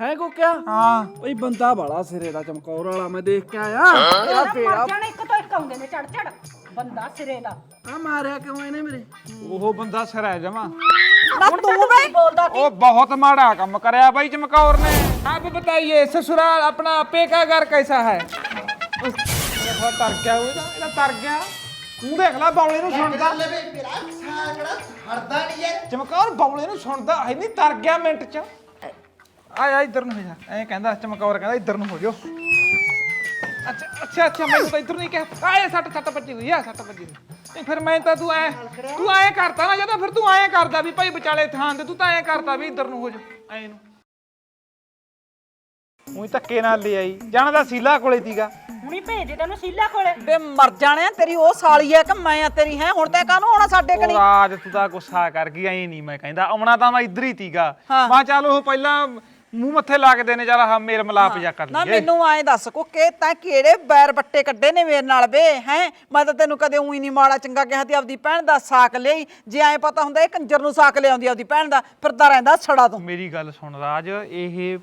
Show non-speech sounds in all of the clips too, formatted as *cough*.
ਹੈ ਕੋਕਿਆ ਹਾਂ। ਓਏ ਬੰਦਾ ਬਾਲਾ ਸਿਰੇ ਦਾ ਚਮਕੌਰ ਵਾਲਾ ਮੈਂ ਦੇਖ ਕੇ ਆਇਆ। ਆ ਫੇਰਾ ਮਰ ਜਾਣਾ ਇੱਕ ਤੋਂ ਇੱਕ ਆਉਂਦੇ ਨੇ ਚੜ ਚੜ ਬੰਦਾ ਸਿਰੇ ਦਾ। ਆ ਮਾਰਿਆ ਕਿਉਂ ਇਹਨੇ ਮੇਰੇ? ਉਹ ਬੰਦਾ ਸਿਰ ਜਮਾ। ਤੂੰ ਬਈ ਬੋਲਦਾ ਸੀ। ਉਹ ਬਹੁਤ ਮਾੜਾ ਕੰਮ ਕਰਿਆ ਬਾਈ ਚਮਕੌਰ ਨੇ। ਆਪ ਬਤਾਈਏ ਸਸੁਰਾਲ ਆਪਣਾ ਆਪੇ ਕਾ ਘਰ ਕੈਸਾ ਹੈ? ਉਹ ਤਰ ਗਿਆ ਉਹ ਇਹਦਾ ਤਰ ਗਿਆ। ਤੂੰ ਦੇਖ ਲੈ ਬੌਲੇ ਨੂੰ ਸੁਣਦਾ। ਲੈ ਵੇ ਮੇਰਾ ਸਾਕੜਾ ਹੜਦਾ ਨਹੀਂ ਹੈ। ਚਮਕੌਰ ਬੌਲੇ ਨੂੰ ਸੁਣਦਾ ਹੈ ਤਰ ਗਿਆ ਮਿੰਟ ਚ। ਆ ਆ ਇੱਧਰ ਨੂੰ ਹੋ ਜਾ। ਐਂ ਕਹਿੰਦਾ ਚਮਕੌਰ ਕਹਿੰਦਾ ਇੱਧਰ ਨੂੰ ਹੋ ਜਾਓ। ਅੱਛਾ ਅੱਛਾ ਅੱਛਾ ਮੈਨੂੰ ਤਾਂ ਇੱਧਰ ਨਹੀਂ ਕਿਹਾ। ਆਏ ਸੱਟ ਸੱਟ ਵੱਜੀ ਹੋਈ ਆ ਸੱਟ ਹੋਈ। ਨਹੀਂ ਫਿਰ ਮੈਂ ਤਾਂ ਤੂੰ ਐ ਤੂੰ ਐਂ ਕਰਤਾ ਨਾ ਜਦੋਂ ਫਿਰ ਤੂੰ ਐਂ ਕਰਦਾ ਵੀ ਭਾਈ ਵਿਚਾਲੇ ਥਾਂ ਤੇ ਤੂੰ ਤਾਂ ਐਂ ਕਰਦਾ ਵੀ ਇੱਧਰ ਨੂੰ ਹੋ ਜਾ ਐਂ ਨੂੰ। ਉਹੀ ਧੱਕੇ ਨਾਲ ਲੈ ਆਈ। ਜਾਣਦਾ ਸੀਲਾ ਕੋਲੇ ਤੀਗਾ ਹੁਣੀ ਭੇਜ ਦੇ ਤੈਨੂੰ ਸੀਲਾ ਕੋਲੇ। ਬੇ ਮਰ ਜਾਣਿਆ ਤੇਰੀ ਉਹ ਸਾਲੀ ਐ ਕਿ ਮੈਂ ਆ ਤੇਰੀ ਹੈ? ਹੁਣ ਤੇ ਕਾਹਨੂੰ ਆਉਣਾ ਸਾਡੇ ਉਹ ਕਣੀ ਰਾਜ ਤੂੰ ਤਾਂ ਗੁੱਸਾ ਕਰ ਗਈ ਐਂ ਨਹੀਂ ਮੈਂ ਕਹਿੰਦਾ। ਆਉਣਾ ਤਾਂ ਮੈਂ ਇੱਧਰ ਹੀ ਤੀਗਾ ਹਾਂ। ਮੈਂ ਚੱਲ ਉਹ ਪਹਿਲਾਂ ਮੂੰਹ ਮੱਥੇ ਲੱਗਦੇ ਨੇ ਚੱਲ ਹਾਂ ਮੇਲ ਮਲਾਪ ਜਾ ਕਰ ਨਾ ਲਈਏ। ਮੈਨੂੰ ਐਂ ਦੱਸ ਕੋ ਕਿ ਤੈਂ ਕਿਹੜੇ ਬੈਰ ਬੱਟੇ ਕੱਢੇ ਨੇ ਮੇਰੇ ਨਾਲ ਬੇ ਹੈ? ਮੈਂ ਤਾਂ ਤੈਨੂੰ ਕਦੇ ਉਹੀ ਨਹੀਂ ਮਾੜਾ ਚੰਗਾ ਕਿਹਾ ਤੇ ਆਪਦੀ ਭੈਣ ਦਾ ਸਾਕ ਲਈ ਜੇ ਐਂ ਪਤਾ ਹੁੰਦਾ ਇਹ ਕੰਜਰ ਨੂੰ ਸਾਕ ਲਿਆਉਂਦੀ ਆਪਦੀ ਭੈਣ ਦਾ ਫਿਰਦਾ ਰਹਿੰਦਾ ਛੜਾ ਤੂੰ। ਮੇਰੀ ਗੱਲ ਸੁਣ ਰਾਜ ਇਹ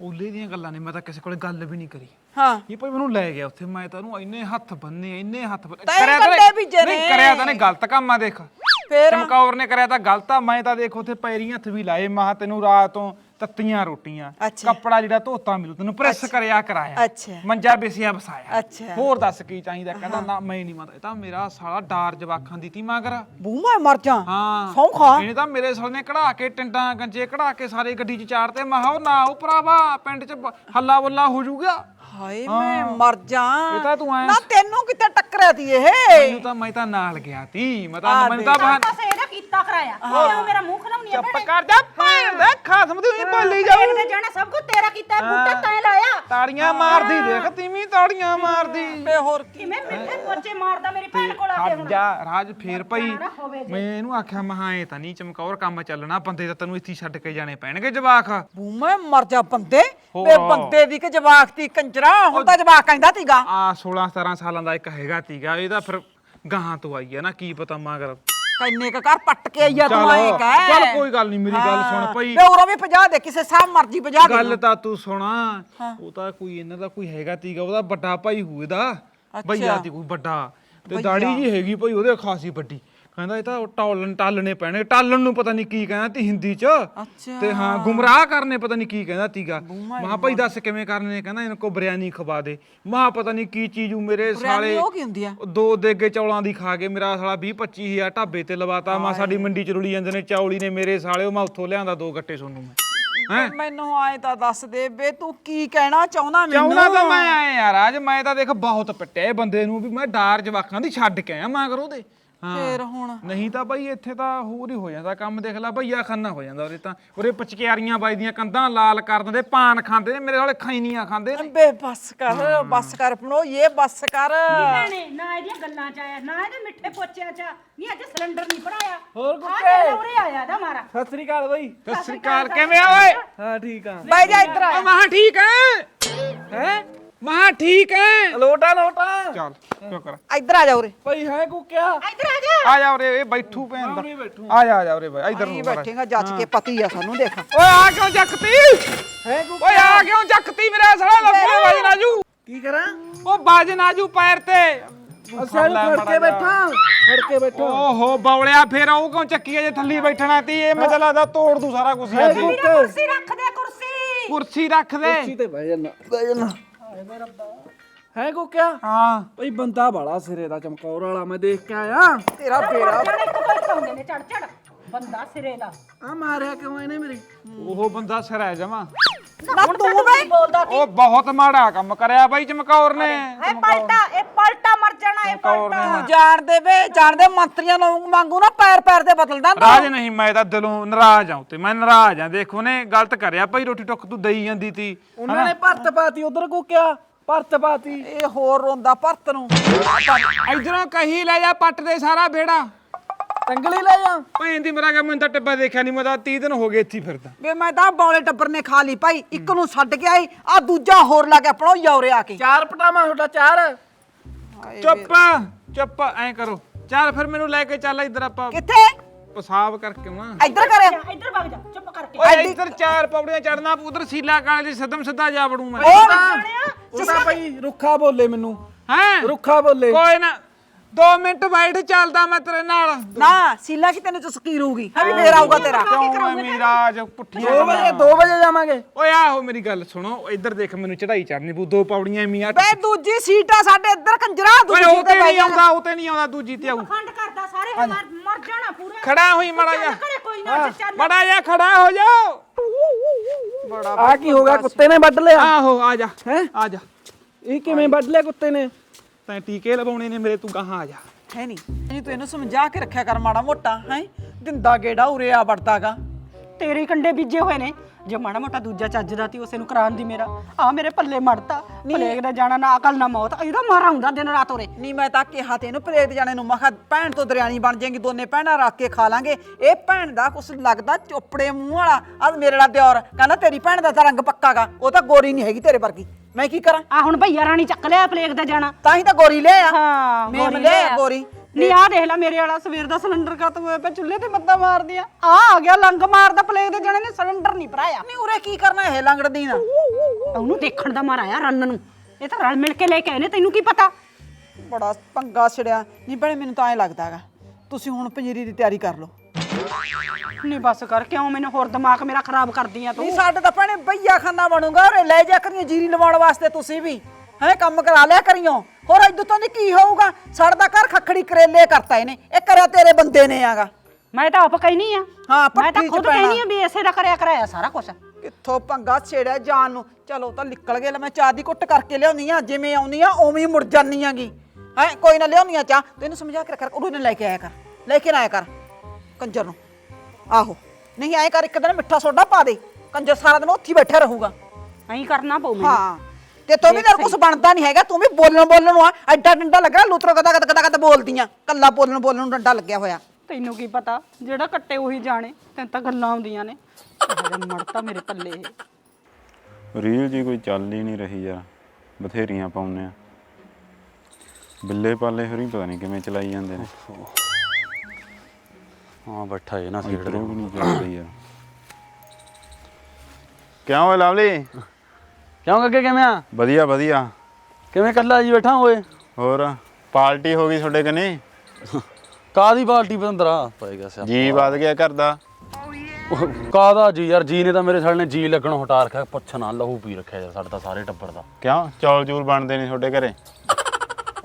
ਓਲੇ ਦੀਆਂ ਗੱਲਾਂ ਨੇ ਮੈਂ ਤਾਂ ਕਿਸੇ ਕੋਲੇ ਗੱਲ ਵੀ ਨਹੀਂ ਕਰੀ। ਹਾਂ। ਇਹ ਭਾਈ ਮੈਨੂੰ ਲੈ ਗਿਆ ਉੱਥੇ ਮੈਂ ਤਾਂ ਉਹਨੂੰ ਇੰਨੇ ਹੱਥ ਬੰਨੇ ਇੰਨੇ ਹੱਥ ਬੰਨੇ। ਤੈਂ ਇਹਨੇ- ਭੀਜੇ ਨਹੀਂ। ਕਰਿਆ ਤਾਂ ਨੇ ਗਲਤ ਕੰਮ ਆ ਦੇਖ। ਫੇਰ? ਚਮਕੌਰ ਨੇ ਕਰਿਆ ਤਾਂ ਗਲਤ ਆ ਮੈਂ ਤਾਂ ਦੇਖ ਉੱਥੇ ਪੈਰੀਂ ਹੱਥ ਵੀ ਲਾਏ ਮਾਹ ਤੈਨੂੰ ਰਾਤ ਤੋਂ ਤੱਤੀਆਂ ਰੋਟੀਆਂ ਅੱਛਾ। ਕੱਪੜਾ ਜਿਹੜਾ ਧੋਤਾ ਮਿਲੂ ਤੈਨੂੰ ਪ੍ਰੈਸ ਕਰਿਆ ਕਰਾਇਆ। ਅੱਛਾ। ਮੰਜਾ ਬਿਸਿਆ ਬਸਾਇਆ। ਅੱਛਾ। ਹੋਰ ਦੱਸ ਕੀ ਚਾਹੀਦਾ? ਕਹਿੰਦਾ ਨਾ ਮੈਂ ਨਹੀਂ ਮੰਨਦਾ ਇਹ ਤਾਂ ਮੇਰਾ ਸਾਲਾ ਡਾਰ ਜਵਾਖਾਂ ਦੀ ਤੀ ਮਗਰ ਬੂ ਮੈਂ ਮਰ ਜਾ। ਹਾਂ। ਸੌਂ ਖਾ। ਇਹਨੇ ਤਾਂ ਮੇਰੇ ਸਾਲ ਨੇ ਕਢਾ ਕੇ ਟਿੰਡਾਂ ਗੰਜੇ ਕਢਾ ਕੇ ਸਾਰੇ ਗੱਡੀ 'ਚ ਚਾੜਤੇ ਮਹਾ ਉਹ ਨਾ ਉਹ ਭਰਾਵਾ ਪਿੰਡ 'ਚ ਬ- ਹੱਲਾ ਵੱਲਾ ਹੋ ਜਾਊਗਾ। ਹਾਏ ਮੈਂ ਮਰ ਜਾ। ਇਹ ਤਾਂ ਤੂੰ ਐਂ- ਨਾ ਤੈਨੂੰ ਕਿਤੇ ਟੱਕਰਿਆ ਤੀ ਇਹ? ਮੈਨੂੰ ਤਾਂ ਮੈਂ ਤਾਂ ਨਾਲ ਗਿਆ ਤੀ। ਮੈਂ ਤਾਂ ਆ ਮੈਨੂੰ ਤਾਂ ਬਹਾਨ ਇਹਦਾ ਕੀਤਾ ਕਰਾਇਆ। ਕਿਉਂ ਮੇਰਾ ਮੂੰਹ ਖਲਾਉਣੀ ਆ ਚੁੱਪ ਕਰ ਜਾ ਭੈਣ ਦੇ ਖਸਮ ਦੀ ਬੋਲੀ ਜਾਊ। ਦੇਖਦੇ ਜਾਣਾ ਸਭ ਕੁਝ ਤੇਰਾ ਕੀਤਾ ਬੂਟਾ ਤੈਂ ਲਾਇਆ। ਤਾੜੀਆਂ ਮਾਰਦੀ ਦੇਖ ਤੀਵੀਂ ਤਾੜੀਆਂ ਮਾਰਦੀ। ਬੇ ਹੋਰ ਕੀ ਕਿਵੇਂ ਮਿੱਠੇ ਪੋਚੇ ਮਾਰਦਾ ਮੇਰੀ ਭੈਣ ਕੋਲ ਆ ਕੇ ਹੁਣ। ਜਾ ਰਾਜ ਫੇਰ ਜੇ। ਮੈਂ ਇਹਨੂੰ ਆਖਿਆ ਮਹਾ ਐ ਤਾਂ ਨਹੀਂ ਚਮਕੌਰ ਕੰਮ ਚੱਲਣਾ ਬੰਦੇ ਤਾਂ ਤੈਨੂੰ ਇੱਥੇ ਛੱਡ ਕੇ ਜਾਣੇ ਪੈਣਗੇ ਜਵਾਕ। ਬੂ ਮੈਂ ਮਰ ਜਾ ਬੰਦੇ। ਬੇ ਬੰਦੇ ਦੀ ਕਿ ਜਵਾਕ ਤੀ ਕੰਜਰਾ ਹੁਣ ਤਾਂ ਜਵਾਕ ਕਹਿੰਦਾ ਤੀਗਾ। ਆ 16 17 ਸਾਲਾਂ ਦਾ ਇੱਕ ਹੈਗਾ ਤੀਗਾ ਇਹਦਾ ਫਿਰ ਗਾਹਾਂ ਤੋਂ ਆਈ ਹੈ ਨਾ ਕੀ ਪਤਾ ਮਗਰ ਕੰਨੇ ਕ ਘਰ ਪੱਟ ਕੇ ਆਈਆ ਤੂੰ ਆਏ ਕਹਿ। ਚੱਲ ਕੋਈ ਗੱਲ ਨੀ, ਮੇਰੀ ਗੱਲ ਸੁਣ। ਭਾਈ। ਬੇ ਉਰੋਂ ਵੀ 50 ਦੇ ਕਿਸੇ ਸਾਹ ਮਰਜ਼ੀ 50 ਦੇ। ਗੱਲ ਤਾਂ ਤੂੰ ਸੁਣਾ। ਉਹ ਤਾਂ ਕੋਈ ਇਹਨਾਂ ਦਾ ਕੋਈ ਹੈਗਾ ਤੀਗਾ ਉਹਦਾ ਵੱਡਾ ਭਾਈ ਇਹਦਾ। ਭਈਆ ਤੀ ਕੋਈ ਵੱਡਾ। ਤੇ ਦਾੜੀ ਜੀ ਹੈਗੀ ਭਾਈ ਉਹਦੇ ਖਾਸੀ ਵੱਡੀ। ਕਹਿੰਦਾ ਇਹ ਤਾਂ ਟਾਲਣ ਟਾਲਣੇ ਪੈਣੇ ਟਾਲਣ ਨੂੰ ਪਤਾ ਨਹੀਂ ਕੀ ਕਹਿੰਦਾ ਤੀ ਹਿੰਦੀ ਚ। ਅੱਛਾ। ਤੇ ਹਾਂ ਗੁੰਮਰਾਹ ਕਰਨੇ ਪਤਾ ਨਹੀਂ ਕੀ ਕਹਿੰਦਾ ਤੀਗਾ। ਮਾਂ ਭਾਈ ਦੱਸ ਕਿਵੇਂ ਕਰਨੇ ਕਹਿੰਦਾ ਇਹਨਾਂ ਕੋ ਬਿਰਿਆਨੀ ਖਵਾ ਦੇ। ਮਾਂ ਪਤਾ ਨਹੀਂ ਕੀ ਚੀਜ਼ ਉਹ ਮੇਰੇ ਸਾਲੇ ਉਹ ਕੀ ਹੁੰਦੀ ਆ? ਦੋ ਦੇਗੇ ਚੌਲਾਂ ਦੀ ਖਾ ਕੇ ਮੇਰਾ ਸਾਲਾ 20 25 ਹਜ਼ਾਰ ਢਾਬੇ ਤੇ ਲਵਾਤਾ। ਮਾਂ ਸਾਡੀ ਮੰਡੀ ਚ ਰੁਲੀ ਜਾਂਦੇ ਨੇ ਚੌਲੀ ਨੇ ਮੇਰੇ ਸਾਲੇ ਉਹ ਮੈਂ ਉੱਥੋਂ ਲਿਆਂਦਾ ਦੋ ਗੱਟੇ ਸੋਨੂੰ ਮੈਂ। ਮੈਨੂੰ ਆਏ ਤਾਂ ਦੱਸ ਦੇ ਬੇ ਤੂੰ ਕੀ ਕਹਿਣਾ ਚਾਹੁੰਦਾ ਮੈਨੂੰ? ਚਾਹੁੰਦਾ ਤਾਂ ਮੈਂ ਆਏ ਯਾਰ ਅੱਜ ਮੈਂ ਤਾਂ ਦੇਖ ਬਹੁਤ ਪਿੱਟਿਆ ਇਹ ਬੰਦੇ ਨੂੰ ਵੀ ਮੈਂ ਡਾਰ ਜਵਾਕਾਂ ਦੀ ਛੱਡ ਕੇ ਆਇਆ ਮੈਂ ਕਰੋ ਦੇ ਫੇਰ ਹੁਣ ਨਹੀਂ ਤਾਂ ਬਈ ਇੱਥੇ ਤਾਂ ਹੋਰ ਹੀ ਹੋ ਜਾਂਦਾ ਕੰਮ ਦੇਖ ਲੈ ਭਈਆ ਖਾਨਾ ਹੋ ਜਾਂਦਾ ਉਰੇ ਤਾਂ। ਉਰੇ ਪਚਕਿਆਰੀਆਂ ਵੱਜਦੀਆਂ ਕੰਧਾਂ ਲਾਲ ਕਰ ਦਿੰਦੇ ਪਾਨ ਖਾਂਦੇ ਨੇ ਮੇਰੇ ਵਾਲੇ ਖੈਨੀਆਂ ਖਾਂਦੇ ਨੇ। ਬੇ ਬੱਸ ਕਰ ਬੱਸ ਕਰ ਪਣੋ ਇਹ ਬੱਸ ਕਰ। ਭੈਣੇ ਨਾ ਇਹਦੀਆਂ ਗੱਲਾਂ ਚ ਆਇਆ ਨਾ ਇਹਦੇ ਮਿੱਠੇ ਪੋਚਿਆਂ ਚ ਨਹੀਂ ਅੱਜ ਸਿਲੰਡਰ ਨਹੀਂ ਭਰਾਇਆ ਹੋਰ ਆ ਗੁੱਕੇ ਕੇ ਉਰੇ ਆਇਆ ਦਾ ਮਾਰਾ। ਸਤਿ ਸ੍ਰੀ ਅਕਾਲ ਬਈ। ਸਤਿ ਸ੍ਰੀ ਅਕਾਲ ਕਿਵੇਂ ਆ ਓਏ? ਹਾਂ ਠੀਕ ਆ। ਬੈ ਜਾ ਇੱਧਰ ਆ। ਮਹਾ ਠੀਕ ਹੈ ਹੈ? ਮਹਾ ਠੀਕ ਹੈ ਲੋਟਾ ਲੋਟਾ ਚੱਲ ਕਿਉਂ ਕਰ? ਇੱਧਰ ਆ ਜਾ ਉਰੇ। ਬਈ ਹੈ ਕੋ ਕਿਆ? ਇੱਧਰ ਆ ਜਾ। ਆ ਜਾ ਉਰੇ ਇਹ ਬੈਠੂ ਭੈਣ ਦਾ। ਆ ਜਾ ਆ ਜਾ ਉਰੇ ਬਾਈ ਇਧਰ ਨੂੰ। ਬੈਠੇਗਾ ਜੱਜ ਕੇ ਪਤੀ ਆ ਸਾਨੂੰ ਦੇਖ। ਓਏ ਆ ਕਿਉਂ ਚੱਕਤੀ ਹੈ ਕੋ ਓਏ ਆ ਕਿਉਂ ਚੱਕਤੀ ਮੇਰਾ ਸਾਲਾ? ਲੱਗੇ ਵਜਨ ਆਜੂ ਕੀ ਕਰਾਂ? ਉਹ ਵਜਨ ਆਜੂ ਪੈਰ ਤੇ। ਅਸਾਂ ਨੂੰ ਫੜ ਕੇ ਬੈਠਾ ਫੜ ਕੇ ਬੈਠਾ। ਓਹੋ ਬੌਲਿਆ ਫੇਰ ਉਹ ਕਿਉਂ ਚੱਕੀ ਜੇ ਥੱਲੀ ਬੈਠਣਾ ਤੀ? ਇਹ ਮੈਨੂੰ ਲੱਗਦਾ ਤੋੜ ਦੂ ਸਾਰਾ ਕੁਝ ਹੈ ਅੱਜ ਕੋ ਕੁਰਸੀ ਰੱਖ ਦੇ ਕੁਰਸੀ। ਕੁਰਸੀ ਰੱਖ ਦੇ। ਕੁਰਸੀ ਤੇ ਬਹਿ ਜਾਣਾ ਬਹਿ ਜਾਣਾ ਹੈ ਕੋ ਕਿਆ? ਹਾਂ। ਓਏ ਬੰਦਾ ਬਾਲਾ ਸਿਰੇ ਦਾ ਚਮਕੌਰ ਵਾਲਾ ਮੈਂ ਦੇਖ ਕੇ ਆਇਆ। ਤੇਰਾ ਜਾਣਾ ਇੱਕ ਤੋਂ ਇੱਕ ਨੇ ਚੜ ਚੜ ਬੰਦਾ ਸਿਰੇ ਦਾ। ਆ ਮਾਰਿਆ ਕਿਉਂ ਇਹਨੇ ਮੇਰੇ? ਉਹ ਬੰਦਾ ਸਿਰਾ ਜਮਾ। ਨਾ ਤੂੰ ਬਈ। ਬੋਲਦਾ ਤੀ ਉਹ ਬਹੁਤ ਮਾੜਾ ਕੰਮ ਕਰਿਆ ਬਾਈ ਚਮਕੌਰ ਨੇ। ਇਹ ਪਲਟਾ ਇਹ ਪਲਟਾ ਮਰ ਜਾਣਾ ਇਹ ਪਲਟਾ। ਤੂੰ ਜਾਣਦੇ ਵੇ ਜਾਣਦੇ ਮੰਤਰੀਆਂ ਨੂੰ ਮੰਗੂ ਨਾ ਪੈਰ ਪੈਰ ਤੇ ਬਦਲਦਾ ਰਾਜ ਨਹੀਂ ਮੈਂ ਤਾਂ ਦਿਲੋਂ ਨਾਰਾਜ਼ ਆ ਤੇ ਮੈਂ ਨਾਰਾਜ਼ ਆ ਦੇਖ ਉਹਨੇ ਗਲਤ ਕਰਿਆ ਭਾਈ ਰੋਟੀ ਟੁੱਕ ਤੂੰ ਦਈ ਜਾਂਦੀ ਤੀ। ਉਹਨਾਂ ਨੇ ਭਰਤ ਪਾਤੀ ਉਧਰ ਕੋ ਕਿਆ? ਭਰਤ ਪਾਤੀ। ਇਹ ਹੋਰ ਰੋਂਦਾ ਭਰਤ ਨੂੰ। ਇਧਰੋਂ ਕਹੀ ਲੈ ਜਾ ਪੱਟ ਦੇ ਸਾਰਾ ਬੇੜਾ ਟੰਗਲੀ ਲੈ ਜਾ। ਭੈਣ ਦੀ ਮੇਰਾ ਕੰਮ ਤਾਂ ਟੱਬਾ ਦੇਖਿਆ ਨਹੀਂ ਮੈਂ ਤਾਂ 30 ਦਿਨ ਹੋ ਗਏ ਇੱਥੇ ਹੀ ਫਿਰਦਾ। ਵੇ ਮੈਂ ਤਾਂ ਬੌਲੇ ਟੱਬਰ ਨੇ ਖਾ ਲਈ ਭਾਈ ਇੱਕ ਨੂੰ ਛੱਡ ਕੇ ਆਈ ਆ ਦੂਜਾ ਹੋਰ ਲਾ ਕੇ ਆਪਣੋ ਯੌਰੇ ਆ ਕੇ। ਚਾਰ ਪਟਾਵਾ ਤੁਹਾਡਾ ਚਾਰ? ਚੁੱਪ ਚੁੱਪ ਐਂ ਕਰੋ। ਚੱਲ ਫਿਰ ਮੈਨੂੰ ਲੈ ਕੇ ਚੱਲ ਇੱਧਰ ਆਪਾਂ। ਕਿੱਥੇ? ਪਿਸ਼ਾਬ ਕਰਕੇ ਆਉਣਾ। ਇੱਧਰ ਕਰਿਆ ਜਾ, ਇੱਧਰ ਵਗ ਜਾ ਚੁੱਪ ਕਰਕੇ। ਓਏ ਇੱਧਰ ਚਾਰ ਪੌੜੀਆਂ ਚੜਨਾ ਉਧਰ ਸੀਲਾ ਕਾਲੇ ਦੀ ਸਦਮ ਸਿੱਧਾ ਜਾ ਵੜੂ ਮੈਂ। ਉਹ ਉਹ ਤਾਂ ਭਾਈ ਰੁੱਖਾ ਬੋਲੇ ਮੈਨੂੰ। ਹੈ? ਰੁੱਖਾ ਬੋਲੇ। ਕੋਈ ਨਾ 2 ਮਿੰਟ ਬੈਠ ਚੱਲਦਾ ਮੈਂ ਤੇਰੇ ਨਾਲ। ਨਾ ਸੀਲਾ ਕੀ ਤੈਨੂੰ ਚਸਕੀ ਰਹੂਗੀ ਹਾਂ ਵੀ ਫੇਰ ਆਊਗਾ ਤੇਰਾ। ਕਿਉਂ ਐਵੇਂ ਰਾਜ ਪੁੱਠੀਆਂ 2 ਵਜੇ 2 ਵਜੇ ਜਾਵਾਂਗੇ। ਓਏ ਆਹੋ ਮੇਰੀ ਗੱਲ ਸੁਣੋ। ਇੱਧਰ ਦੇਖ ਮੈਨੂੰ ਚੜਾਈ ਚੜਨੀ ਪੂ ਦੋ ਪੌੜੀਆਂ ਮੀਆਂ ਬੇ ਦੂਜੀ ਸੀਟ ਆ ਸਾਡੇ ਇੱਧਰ ਕੰਜਰਾ ਦੂਜੀ ਉਹ ਸੀਟ ਤੇ ਤੇ ਨਹੀਂ ਜਾ ਆਉਂਦਾ ਉਹ ਤੇ ਨਹੀਂ ਆਉਂਦਾ ਦੂਜੀ ਤੇ ਆਊ। ਖੰਡ ਕਰਦਾ ਸਾਰੇ ਮਰ ਜਾਣਾ ਪੂਰਾ। ਖੜਾ ਹੋਈ ਮਾੜਾ ਜਾ ਮਾੜਾ ਜਾ ਖੜਾ ਹੋ ਜਾ ਆ ਕੀ ਹੋ ਗਿਆ? ਕੁੱਤੇ ਨੇ ਵੱਢ ਲਿਆ। ਆਹੋ ਆ ਜਾ। ਹੈਂ? ਆ ਜਾ। ਇਹ ਕਿਵੇਂ ਵੱਢ ਲਿਆ ਕੁੱਤੇ ਨੇ? ਤੈਂ ਟੀਕੇ ਲਵਾਉਣੇ ਨੇ ਮੇਰੇ ਤੂੰ ਕਹਾਂ ਆ ਜਾ। ਹੈ ਨਹੀਂ ਨਹੀਂ ਤੂੰ ਇਹਨੂੰ ਸਮਝਾ ਕੇ ਰੱਖਿਆ ਕਰ ਮਾੜਾ ਮੋਟਾ ਹੈ? ਦਿੰਦਾ ਗੇੜਾ ਉਰੇ ਆ ਵੜਦਾਗਾ। ਤੇਰੇ ਹੀ ਕੰਡੇ ਬੀਜੇ ਹੋਏ ਨੇ। ਜੇ ਮਾੜਾ ਮੋਟਾ ਦੂਜਾ ਚੱਜਦਾ ਤੀ ਉਸੇ ਨੂੰ ਕਰਾਉਣ ਦੀ ਮੇਰਾ। ਆ ਮੇਰੇ ਪੱਲੇ ਮੜਤਾ। ਪਲੇਗ ਦਾ ਜਾਣਾ ਨਾ ਅਕਲ ਨਾ ਮੌਤ। ਇਹਦਾ ਮਾਰਾ ਹੁੰਦਾ ਦਿਨ ਰਾਤ ਉਰੇ। ਨਹੀਂ ਮੈਂ ਤਾਂ ਕਿਹਾ ਤੇ ਇਹਨੂੰ ਪ੍ਰੇਤ ਜਾਣੇ ਨੂੰ। ਮੈਂ ਕਿਹਾ ਭੈਣ ਤੋਂ ਦਰਿਆਣੀ ਬਣ ਜਾਏਗੀ ਦੋਨੇ ਭੈਣਾਂ ਰੱਖ ਕੇ ਖਾ ਲਾਂਗੇ। ਇਹ ਭੈਣ ਦਾ ਕੁਛ ਲੱਗਦਾ ਚੋਪੜੇ ਮੂੰਹ ਵਾਲਾ। ਆ ਮੇਰੇ ਵਾਲਾ ਦਿਓਰ। ਕਹਿੰਦਾ ਤੇਰੀ ਭੈਣ ਦਾ ਤਾਂ ਰੰਗ ਪੱਕਾਗਾ। ਉਹ ਤਾਂ ਗੋਰੀ ਨਹੀਂ ਹੈਗੀ ਤੇਰੇ ਵਰਗੀ। ਮੈਂ ਕੀ ਕਰਾਂ? ਆ ਹੁਣ ਭਈਆ ਰਾਣੀ ਚੱਕ ਲਿਆ ਪਲੇਗ ਦਾ ਜਾਣਾ। ਤਾਂ ਹੀ ਤਾਂ ਗੋਰੀ ਲਿਆ ਹਾਂ ਮੇਮ ਲਿਆ ਗੋਰੀ। ਨਹੀਂ ਆ ਦੇਖ ਲੈ ਮੇਰੇ ਵਾਲਾ ਸਵੇਰ ਦਾ ਸਿਲੰਡਰ ਖਤਮ ਹੋਇਆ ਪਿਆ ਚੁੱਲ੍ਹੇ ਤੇ ਮੱਦਾ ਮਾਰਦੀ ਆ ਆ ਆ ਗਿਆ ਲੰਗ ਮਾਰਦਾ ਪਲੇਗ ਦੇ ਜਾਣੇ ਨੇ ਸਿਲੰਡਰ ਨਹੀਂ ਭਰਾਇਆ। ਨਹੀਂ ਉਰੇ ਕੀ ਕਰਨਾ ਇਹ ਲੰਗੜਦੀ ਨਾ? ਉਹਨੂੰ ਦੇਖਣ ਦਾ ਮਾਰਾ ਆ ਰੰਨ ਨੂੰ। ਇਹ ਤਾਂ ਰਲ ਮਿਲ ਕੇ ਲੈ ਕੇ ਆਏ ਨੇ ਤੈਨੂੰ ਕੀ ਪਤਾ? ਬੜਾ ਪੰਗਾ ਛੜਿਆ। ਨਹੀਂ ਭੈਣੇ ਮੈਨੂੰ ਤਾਂ ਐ ਲੱਗਦਾਗਾ ਤੁਸੀਂ ਹੁਣ ਪੰਜੀਰੀ ਦੀ ਤਿਆਰੀ ਕਰ ਲਓ। ਨਹੀਂ ਬਸ ਕਰ ਕਿਉਂ ਮੈਨੂੰ ਹੋਰ ਦਿਮਾਗ ਮੇਰਾ ਖਰਾਬ ਕਰਦੀ ਆ ਤੂੰ? ਨਹੀਂ ਸਾਡੇ ਤਾਂ ਭੈਣੇ ਬਈਆ ਖਾਨਾ ਬਣੂਗਾ ਉਰੇ ਲੈ ਜਾ ਕਰੀਓ ਜੀਰੀ ਲਵਾਉਣ ਵਾਸਤੇ ਤੁਸੀਂ ਵੀ। ਹੈ ਕੰਮ ਕਰਾ ਲਿਆ ਕਰੀਓ। ਹੋਰ ਇਦੋਂ ਤੋਂ ਨਹੀਂ ਕੀ ਹੋਊਗਾ? ਸਾਡਾ ਘਰ ਖੱਖੜੀ ਕਰੇਲੇ ਕਰਤਾ ਇਹਨੇ। ਇਹ ਕਰਿਆ ਤੇਰੇ ਬੰਦੇ ਨੇ ਆਗਾ। ਮੈਂ ਤਾਂ ਆਪ ਕਹਿਨੀ ਆ। ਹਾਂ, ਮੈਂ ਤਾਂ ਚ ਖੁਦ ਪੈਣਾ। ਕਹਿਨੀ ਆ ਵੀ ਇਸੇ ਦਾ ਕਰਿਆ ਕਰਾਇਆ ਸਾਰਾ ਕੁਝ ਕਿੱਥੋਂ ਪੰਗਾ ਛੇੜਿਆ ਜਾਨ ਨੂੰ? ਚਲੋ ਤਾਂ ਨਿਕਲ ਗਏ ਲੈ ਮੈਂ ਚਾਹ ਦੀ ਕੁੱਟ ਕਰਕੇ ਲਿਆਉਣੀ ਆ ਜਿਵੇਂ ਆਉਣੀ ਆ ਉਵੇਂ ਹੀ ਮੁੜ ਜਾਨੀ ਆਗੀ। ਹੈ ਕੋਈ ਨਾ ਲਿਆਉਣੀ ਆ ਚਾਹ। ਤੈਨੂੰ ਸਮਝਾ ਕੇ ਰੱਖ ਉਹਨੂੰ ਲੈ ਕੇ ਆਇਆ ਕਰ। ਲੈ ਕੇ ਨਾ ਆਇਆ ਕਰ। ਕੰਜਰ ਨੂੰ। ਆਹੋ ਨਹੀਂ ਆਇਆ ਕਰ ਇੱਕ ਦਿਨ ਮਿੱਠਾ ਸੋਡਾ ਪਾ ਦੇ। ਕੰਜਰ ਸਾਰਾ ਦਿਨ ਉੱਥੇ ਹੀ ਬੈਠਾ ਰਹੂਗਾ। ਐਂ ਕਰਨਾ ਪਊ ਮੈਨੂੰ। ਹਾਂ ਤੇ ਤੂੰ ਵੀ ਤੇਰੇ ਕੁਝ ਬਣਦਾ ਨਹੀਂ ਹੈਗਾ ਤੂੰ ਵੀ ਬੋਲਣ ਬੋਲਣ ਨੂੰ ਆ। ਐਡਾ ਡੰਡਾ ਲੱਗਾ ਲੂਤਰੋ ਕਦਾ ਕਦਾ ਕਦਾ ਕਦਾ ਬੋਲਦੀਆਂ। ਕੱਲਾ ਬੋਲਣ ਬੋਲਣ ਨੂੰ ਡੰਡਾ ਲੱਗਿਆ ਹੋਇਆ। ਤੈਨੂੰ ਕੀ ਪਤਾ ਜਿਹੜਾ ਕੱਟੇ ਉਹੀ ਜਾਣੇ ਤੈਨੂੰ ਤਾਂ ਗੱਲਾਂ ਆਉਂਦੀਆਂ ਨੇ। ਮੜਤਾ ਮੇਰੇ ਪੱਲੇ ਇਹ। ਰੀਲ ਜੀ ਕੋਈ ਚੱਲ ਹੀ ਨਹੀਂ ਰਹੀ ਯਾਰ ਬਥੇਰੀਆਂ ਪਾਉਂਦੇ ਆ। ਬਿੱਲੇ ਪਾਲੇ ਹੋਰੀ ਪਤਾ ਨਹੀਂ ਕਿਵੇਂ ਚਲਾਈ ਜਾਂਦੇ ਨੇ। ਹਾਂ ਬੈਠਾ ਇਹ ਨਾ ਸੀਟ ਵੀ ਨਹੀਂ ਚੱਲ ਰਹੀ ਯਾਰ ਕਿਉਂ ਹੋਇਆ ਲਵਲੀ? ਕਿਉਂ ਅੱਗੇ ਕਿਵੇਂ ਆ? ਵਧੀਆ ਵਧੀਆ। ਕਿਵੇਂ ਕੱਲਾ ਜੀ ਬੈਠਾ ਓਏ? ਹੋਰ ਪਾਰਟੀ ਹੋ ਗਈ ਤੁਹਾਡੇ ਕਨੇ ਕਾਦੀ ਬਾਲਟੀ ਬੰਦਰਾ ਪਏਗਾ ਸਿਆ ਜੀ ਵੱਧ ਗਿਆ ਘਰ ਦਾ। ਕਾਦਾ ਜੀ ਯਾਰ ਜੀ ਨੇ ਤਾਂ ਮੇਰੇ ਸਾਲੇ ਨੇ ਜੀ ਲੱਗਣੋਂ ਹਟਾ ਰੱਖਿਆ ਪੁੱਛਣਾ ਲਹੂ ਪੀ ਰੱਖਿਆ ਯਾਰ ਸਾਡਾ ਤਾਂ ਸਾਰੇ ਟੱਬਰ ਦਾ। ਕਿਉਂ? ਚੌਲ ਚੂਲ ਬਣਦੇ ਨੇ ਤੁਹਾਡੇ ਘਰੇ?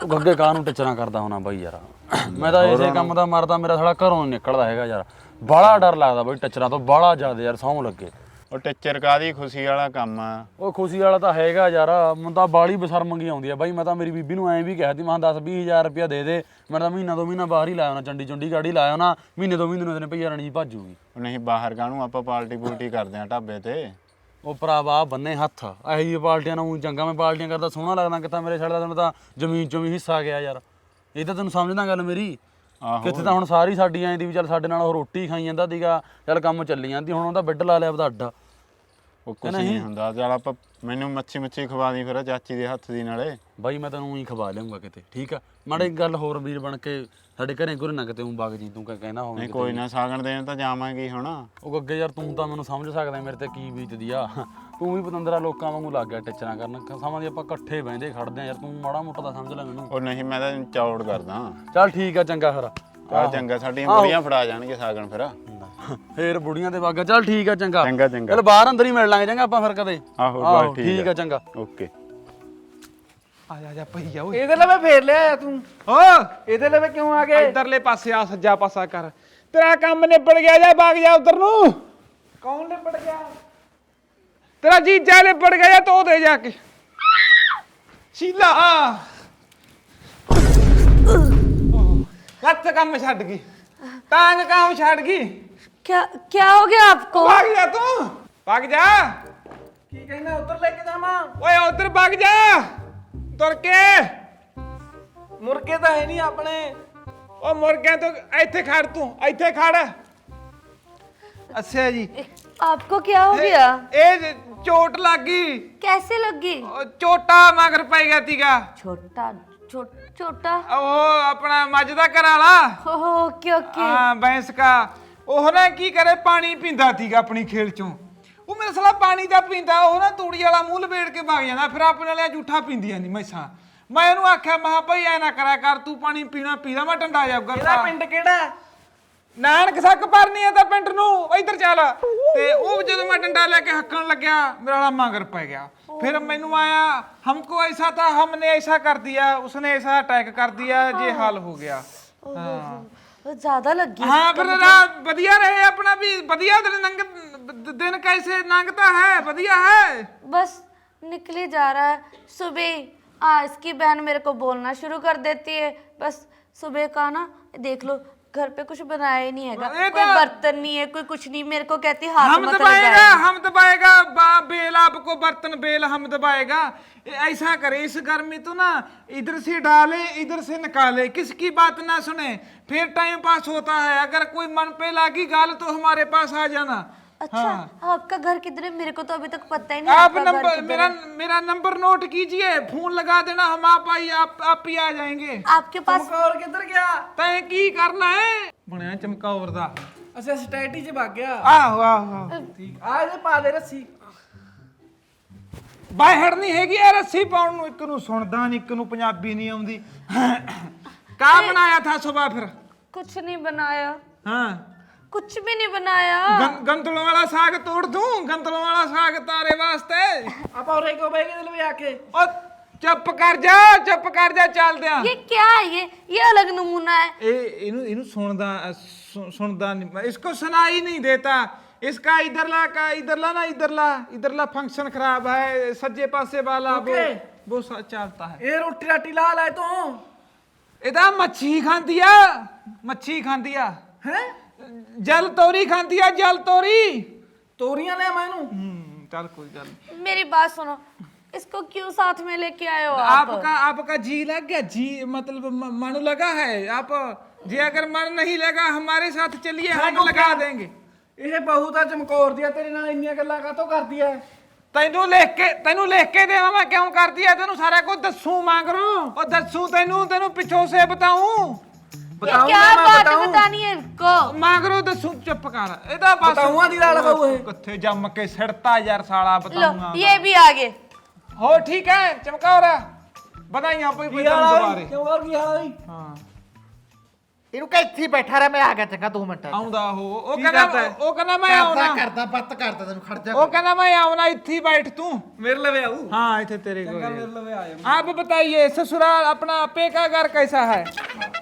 ਉਹ ਗੱਗੇ ਕਾਹ ਨੂੰ ਟਿਚਰਾਂ ਕਰਦਾ ਹੋਣਾ ਬਾਈ ਯਾਰ? *coughs* ਮੈਂ ਤਾਂ ਇਸੇ ਕੰਮ ਦਾ ਮਰਦਾ ਮੇਰਾ ਸਾਲਾ ਘਰੋਂ ਨੀ ਨਿਕਲਦਾ ਹੈਗਾ ਯਾਰ। ਬਾਹਲਾ ਡਰ ਲੱਗਦਾ ਬਾਈ ਟਿਚਰਾਂ ਤੋਂ ਬਾਹਲਾ ਜ਼ਿਆਦਾ ਯਾਰ ਸੌਂ ਲੱਗੇ। ਉਹ ਟੀਚਰ ਕਾਦੀ ਖੁਸ਼ੀ ਵਾਲਾ ਕੰਮ ਆ? ਉਹ ਖੁਸ਼ੀ ਵਾਲਾ ਤਾਂ ਹੈਗਾ ਯਾਰ ਮੈਨੂੰ ਤਾਂ ਬਾਲੀ ਬਸਰਮੰਗੀ ਆਉਂਦੀ ਆ। ਬਾਈ ਮੈਂ ਤਾਂ ਮੇਰੀ ਬੀਬੀ ਨੂੰ ਐਂ ਵੀ ਕਿਹਾ ਸੀ ਮੈਂ 10 20000 ਰੁਪਇਆ ਦੇ ਦੇ ਮੈਂ ਤਾਂ ਮਹੀਨਾ ਦੋ ਮਹੀਨਾ ਬਾਹਰ ਹੀ ਲਾਇਆ ਹੋਣਾ ਚੰਡੀ ਚੁੰਡੀ ਗਾੜੀ ਲਾਇਆ ਹੋਣਾ ਮਹੀਨੇ ਦੋ ਮਹੀਨੇ ਨੂੰ ਇਹਨੇ ਭਈਆ ਰਣੀ ਭਾਜੂਗੀ। ਉਹ ਨਹੀਂ ਬਾਹਰ ਕਾਹਨੂੰ ਆਪਾਂ ਪਾਰਟੀ ਪੂਰਟੀ ਕਰਦੇ ਆ ਢਾਬੇ ਤੇ? ਉਹ ਭਰਾਵਾ ਬੰਨੇ ਹੱਥ। ਇਹੋ ਜਿਹੀ ਪਾਰਟੀਆਂ ਨੂੰ ਚੰਗਾ ਮੈਂ ਪਾਰਟੀਆਂ ਕਰਦਾ ਸੋਹਣਾ ਲੱਗਦਾ ਕਿਤਾ ਮੇਰੇ ਛੱਡਦਾ ਤੈਨੂੰ ਤਾਂ ਜ਼ਮੀਨ ਚੋਂ ਵੀ ਹਿੱਸਾ ਗਿਆ ਯਾਰ। ਇਹ ਤਾਂ ਤੈਨੂੰ ਸਮਝਦਾ ਗੱਲ ਮੇਰੀ। ਆਹੋ। ਕਿੱਥੇ ਤਾਂ ਹੁਣ ਸਾਰੀ ਸਾਡੀ ਐਂ ਦੀ ਵੀ ਚੱਲ ਸਾਡੇ ਨਾਲ ਉਹ ਰੋਟੀ ਖਾਈ ਜਾਂਦਾ ਸੀਗਾ ਚੱਲ ਕੰਮ ਚੱਲੀ ਜਾਂਦੀ ਹੁਣ ਉਹਦਾ ਬੈੱਡ ਲਾ ਲਿਆ ਉਹਦਾ ਅੱਡਾ। ਉਹ ਕੁਛ ਨਹੀਂ ਹੁੰਦਾ ਚੱਲ ਆਪਾਂ ਮੈਨੂੰ ਮੱਛੀ ਮੱਛੀ ਖਵਾ ਦੀ ਫਿਰ ਚਾਚੀ ਦੇ ਹੱਥ ਦੀ ਨਾਲੇ। ਬਾਈ ਮੈਂ ਤੈਨੂੰ ਹੀ ਖਵਾ ਲਿਆਉਂਗਾ ਕਿਤੇ ਠੀਕ ਆ? ਮਾੜੇ ਗੱਲ ਹੋਰ ਵੀਰ ਬਣ ਕੇ ਸਾਡੇ ਘਰੇ ਗੁਰੇ ਨਾ ਕਿਤੇ ਉਂ ਵਗ ਜੀ ਤੂੰ ਕਹਿ ਕਹਿੰਦਾ ਹੋਵੇਂ ਨਹੀਂ ਕੋਈ ਨਾ ਸਾਗਣ ਦੇਣ ਤਾਂ ਜਾਵਾਂਗੇ ਹੁਣ। ਉਹ ਅੱਗੇ ਯਾਰ ਤੂੰ ਤਾਂ ਮੈਨੂੰ ਸਮਝ ਸਕਦਾ ਮੇਰੇ ਤੇ ਕੀ ਬੀਤਦੀ ਆ। ਤੂੰ ਵੀ ਪਤੰਦਰਾ ਲੋਕਾਂ ਵਾਂਗੂ ਲੱਗ ਗਿਆ ਟਿਚਰਾਂ ਕਰਨ। ਸਮਾਂ ਦੀ ਆਪਾਂ ਇਕੱਠੇ ਬਹਿੰਦੇ ਖੜਦੇ ਆ ਯਾਰ ਤੂੰ ਮਾੜਾ ਮੋਟਾ ਤਾਂ ਸਮਝ ਲੈ ਮੈਨੂੰ। ਉਹ ਨਹੀਂ ਮੈਂ ਤਾਂ ਚੌੜ ਕਰਦਾ। ਚੱਲ ਠੀਕ ਆ ਚੰਗਾ ਫਿਰ। ਚੱਲ ਚੰਗਾ ਸਾਡੀਆਂ ਬੁੜੀਆਂ ਫੜਾ ਜਾਣਗੇ ਸਾਗਣ ਫਿਰ। ਫੇਰ ਬੁੜੀਆਂ ਦੇ ਵਾਗਾ ਚੱਲ ਠੀਕ ਆ ਚੰਗਾ। ਚੰਗਾ ਚੰਗਾ। ਚੱਲ ਬਾਹਰ ਅੰਦਰ ਹੀ ਮਿਲ ਲਾਂਗੇ ਚੰਗਾ ਆਪਾਂ ਫਿਰ ਕਦੇ। ਆਹੋ ਬਸ ਠੀਕ ਠੀਕ ਆ ਚੰਗਾ। ਓਕੇ। ਆ ਜਾ ਜਾ ਭਈਆ ਓਏ। ਇਹਦੇ ਲਵੇ ਫੇਰ ਲਿਆ ਤੂੰ। ਓ ਇਹਦੇ ਲਵੇ ਕਿਉਂ ਆ ਗਏ ਇਧਰਲੇ ਪਾਸੇ ਆ ਸੱਜਾ ਪਾਸਾ ਕਰ। ਤੇਰਾ ਕੰਮ ਨਿਬੜ ਗਿਆ ਜਾ ਭਾਗ ਜਾ ਉਧਰ ਨੂੰ। ਕੌਣ ਨਿਬੜ ਗਿਆ? ਤੇਰਾ ਜੀਜਾ ਨਿਬੜ ਗਿਆ ਜਾ ਤੋ ਦੇ ਜਾ ਕੇ ਸ਼ੀਲਾ ਹੱਥ ਕੰਮ ਛੱਡ ਗਈ ਟਾਂਗ ਕੰਮ ਛੱਡ ਗਈ क्या क्या हो गया आपको ਭਾਗ ਜਾ ਤੂੰ ਭਾਗ ਜਾ ਕੀ ਕਹਿੰਦਾ ਉੱਧਰ ਲੈ ਕੇ ਜਾਵਾਂ ਓਏ ਉਧਰ ਭਾਗ ਜਾ ਤੁਰ ਕੇ ਮੁਰਗੇ ਤਾਂ ਹੈ ਨਹੀਂ ਆਪਣੇ ਓ ਮੁਰਗਿਆਂ ਤੋਂ ਇੱਥੇ ਖੜ ਤੂੰ ਇੱਥੇ ਖੜ ਅੱਛਾ ਜੀ आपको क्या हो गया ਇਹ ਚੋਟ ਲੱਗ ਗਈ कैसे लगी ਉਹ ਚੋਟਾ ਮਗਰ ਪੈ ਗਿਆ ਤੀਗਾ छोटा छो, छोटा ਉਹ ਆਪਣਾ ਮੱਝ ਦਾ ਘਰ ਵਾਲਾ ओह, ओके ओके ਹਾਂ ਬੈਂਸ ਕਾ ਉਹ ਨਾ ਕੀ ਕਰੇ ਪਾਣੀ ਪੀਂਦਾ ਸੀਗਾ ਆਪਣੀ ਖੇਲ ਚੋਂ ਉਹ ਮੇਰੇ ਸਾਲਾ ਪਾਣੀ ਦਾ ਪੀਂਦਾ ਉਹ ਨਾ ਤੂੜੀ ਵਾਲਾ ਮੂੰਹ ਲਪੇੜ ਕੇ ਭੱਗ ਜਾਂਦਾ ਫਿਰ ਆਪਣੇ ਵਾਲਿਆਂ ਝੂਠਾ ਪੀਂਦੀਆਂ ਨਹੀਂ ਮੈਸਾਂ ਮੈਂ ਉਹਨੂੰ ਆਖਿਆ ਮਹਾ ਭਾਈ ਐ ਨਾ ਕਰਿਆ ਕਰ ਤੂੰ ਪਾਣੀ ਪੀਣਾ ਪੀਦਾ ਮੈਂ ਡੰਡਾ ਜਾਊਗਾ ਇਹਦਾ ਪਿੰਡ ਕਿਹੜਾ ਨਾਨਕ ਸੱਕ ਪਰਨੀ ਆ ਤਾਂ ਪਿੰਡ ਨੂੰ ਇੱਧਰ ਚੱਲ ਤੇ ਉਹ ਜਦੋਂ ਮੈਂ ਡੰਡਾ ਲੈ ਕੇ ਹੱਕਣ ਲੱਗਿਆ ਮੇਰਾ ਵਾਲਾ ਮੰਗਰ ਪੈ ਗਿਆ ਫਿਰ ਮੈਨੂੰ ਆਇਆ हमको ऐसा था हमने ऐसा कर दिया उसने ऐसा अटैक कर दिया ये हाल हो गया हाँ ज्यादा लग गई हाँ फिर रात बढ़िया रहे अपना भी बढ़िया दिन नंग दिन कैसे नंगता है बढ़िया है बस निकले जा रहा है सुबह आ इसकी बहन मेरे को बोलना शुरू कर देती है बस सुबह का ना देख लो घर पे कुछ बनाया ही नहीं है ये कोई तो- बर्तन नहीं है कोई कुछ नहीं मेरे को कहती हाथ हम मत दबाएगा लगाए हम दबाएगा बा- बेल आपको बर्तन बेल हम दबाएगा ए- ऐसा करे इस घर में तो ना इधर से डाले इधर से निकाले किसकी बात ना सुने फिर टाइम पास होता है अगर कोई मन पे लागी गाल तो हमारे पास आ जाना अच्छा आपका घर किधर है मेरे को तो अभी तक पता ही नहीं आप आपका घर नंबर किधर मेरा है। मेरा नंबर नोट कीजिए फोन लगा देना हम आप आई आप आप ही आ जाएंगे आपके पास ਚਮਕੌਰ ਕਿੱਧਰ ਗਿਆ ਤੈਂ ਕੀ ਕਰਨਾ ਹੈ ਬਣਿਆ ਚਮਕੌਰ ਦਾ ਅੱਛਾ ਸਟੈਟੀ 'ਚ ਵਗ ਗਿਆ ਆਹੋ ਆਹੋ ਠੀਕ ਆ ਇਹਦੇ ਪਾ ਦੇ ਰੱਸੀ ਬਾਹਰ ਨਹੀਂ ਹੈਗੀ ਯਾਰ ਰੱਸੀ ਪਾਉਣ ਨੂੰ ਇੱਕ ਨੂੰ ਸੁਣਦਾ ਨਹੀਂ ਇੱਕ ਨੂੰ ਪੰਜਾਬੀ ਨਹੀਂ ਆਉਂਦੀ ਕਾ ਬਣਾਇਆ ਥਾ ਸੁਬਾ ਫਿਰ कुछ नहीं बनाया ਹਾਂ कुछ भी नहीं बनाया ਗੰ- ਗੰਦਲੋਂ ਵਾਲਾ ਸਾਗ ਤੋੜ ਦੂੰ ਗੰਦਲੋਂ ਵਾਲਾ ਸਾਗ ਤਾਰੇ ਵਾਸਤੇ ਆਪਾਂ ਉਰੇ ਕੋ ਬਹਿ ਕੇ ਦਿਲ ਵਿਆ ਕੇ ਓ ਚੁੱਪ ਕਰ ਜਾ ਚੁੱਪ ਕਰ ਜਾ ਚੱਲਦੇ ਆ ये क्या है ये ये अलग नमूना है ਇਹ ਇਹਨੂੰ ਇਹਨੂੰ ਸੁਣਦਾ ਅ, ਸੁ- ਸੁਣਦਾ ਨਹੀਂ इसको सुनाई नहीं देता इसका इधरला का इधरला ना इधरला इधरला फंक्शन खराब है सज्जे पासे वाला वो Okay. वो सा- चलता है ਇਹ ਰੋਟੀ ਰਾਟੀ ਲਾ ਲੈ ਤੂੰ ਇਹਦਾ ਮੱਛੀ ਖਾਂਦੀ ਆ ਮੱਛੀ ਖਾਂਦੀ ਆ ਹੈ ਜਲ ਤੋਰੀ ਖਾਂਦੀ ਆ ਜਲ ਤੋਰੀ ਤੋਰੀਆਂ ਲੈ ਮੈਨੂੰ ਹੂੰ ਚੱਲ ਕੋਈ ਗੱਲ ਨੀ। मेरी बात सुनो इसको क्यों साथ में लेके आए हो आप आपका आपका जी लग गया जी मतलब म- मन लगा है आप जी अगर मन नहीं लगा हमारे साथ चलिए हम लगा देंगे ਇਹ ਬਹੂ ਤਾਂ ਚਮਕੌਰ ਦੀ ਆ ਤੇਰੇ ਨਾਲ ਇੰਨੀਆਂ ਗੱਲਾਂ ਕਾਤੋਂ ਕਰਦੀ ਐ ਤੈਨੂੰ ਲਿਖ ਕੇ ਤੈਨੂੰ ਲਿਖ ਕੇ ਦੇਵਾਂ ਮੈਂ ਕਿਉਂ ਕਰਦੀ ਐ ਤੈਨੂੰ ਸਾਰਾ ਕੁਝ ਦੱਸੂ ਮੰਗਰੂ ਉਹ ਦੱਸੂ ਤੈਨੂੰ ਤੈਨੂੰ ਪਿੱਛੋਂ ਸੇ ਬਤਾਉਂ ये क्या बात बतानी है इनको ਮੰਗਰੂ ਦੱਸੂ ਚੁੱਪ ਕਰ ਇਹਦਾ ਬਸ ਬਤਾਊਆਂ ਦੀ ਲੜ ਪਊ ਇਹ ਕਿੱਥੇ ਜੰਮ ਕੇ ਸਿੜਤਾ ਯਾਰ ਸਾਲਾ लो ਬਤਾਉਂਗਾ ये भी आगे ਹੋ ਠੀਕ ਹੈ ਚਮਕੌਰ ਵਧਾਈਆਂ ਪਈ ਪਈ ਕੀ ਹਾਲ ਤੈਨੂੰ ਆ ਦੁਬਾਰੇ ਕਿਉਂ ਹੋਰ ਕੀ ਹਾਲ ਆ ਬਈ ਹਾਂ ਇਹਨੂੰ ਕਹ ਇੱਥੇ ਹੀ ਬੈਠਾ ਰਹਿ ਮੈਂ ਆ ਗਿਆ ਚੰਗਾ 2 ਮਿੰਟ ਆਉਂਦਾ ਉਹ ਉਹ ਕੀ ਕਹਿੰਦਾ ਕਰਦਾ ਹੈ? ਉਹ ਕਹਿੰਦਾ ਮੈਂ ਕਰਦਾ ਆਉਣਾ ਕਰਦਾ ਬੱਤ ਕਰਦਾ ਤੈਨੂੰ ਖੜ ਜਾ ਉਹ ਕਹਿੰਦਾ मैं आऊना ਇੱਥੇ ਹੀ बैठ तू ਮੇਰੇ ਲਵੇ ਆਊ हाँ इथे तेरे को ਚੰਗਾ ये। ਮੇਰੇ ਲਵੇ ਆ ਜਾ आप बताइए ससुराल अपना आपे का घर कैसा है ਇਹਦਾ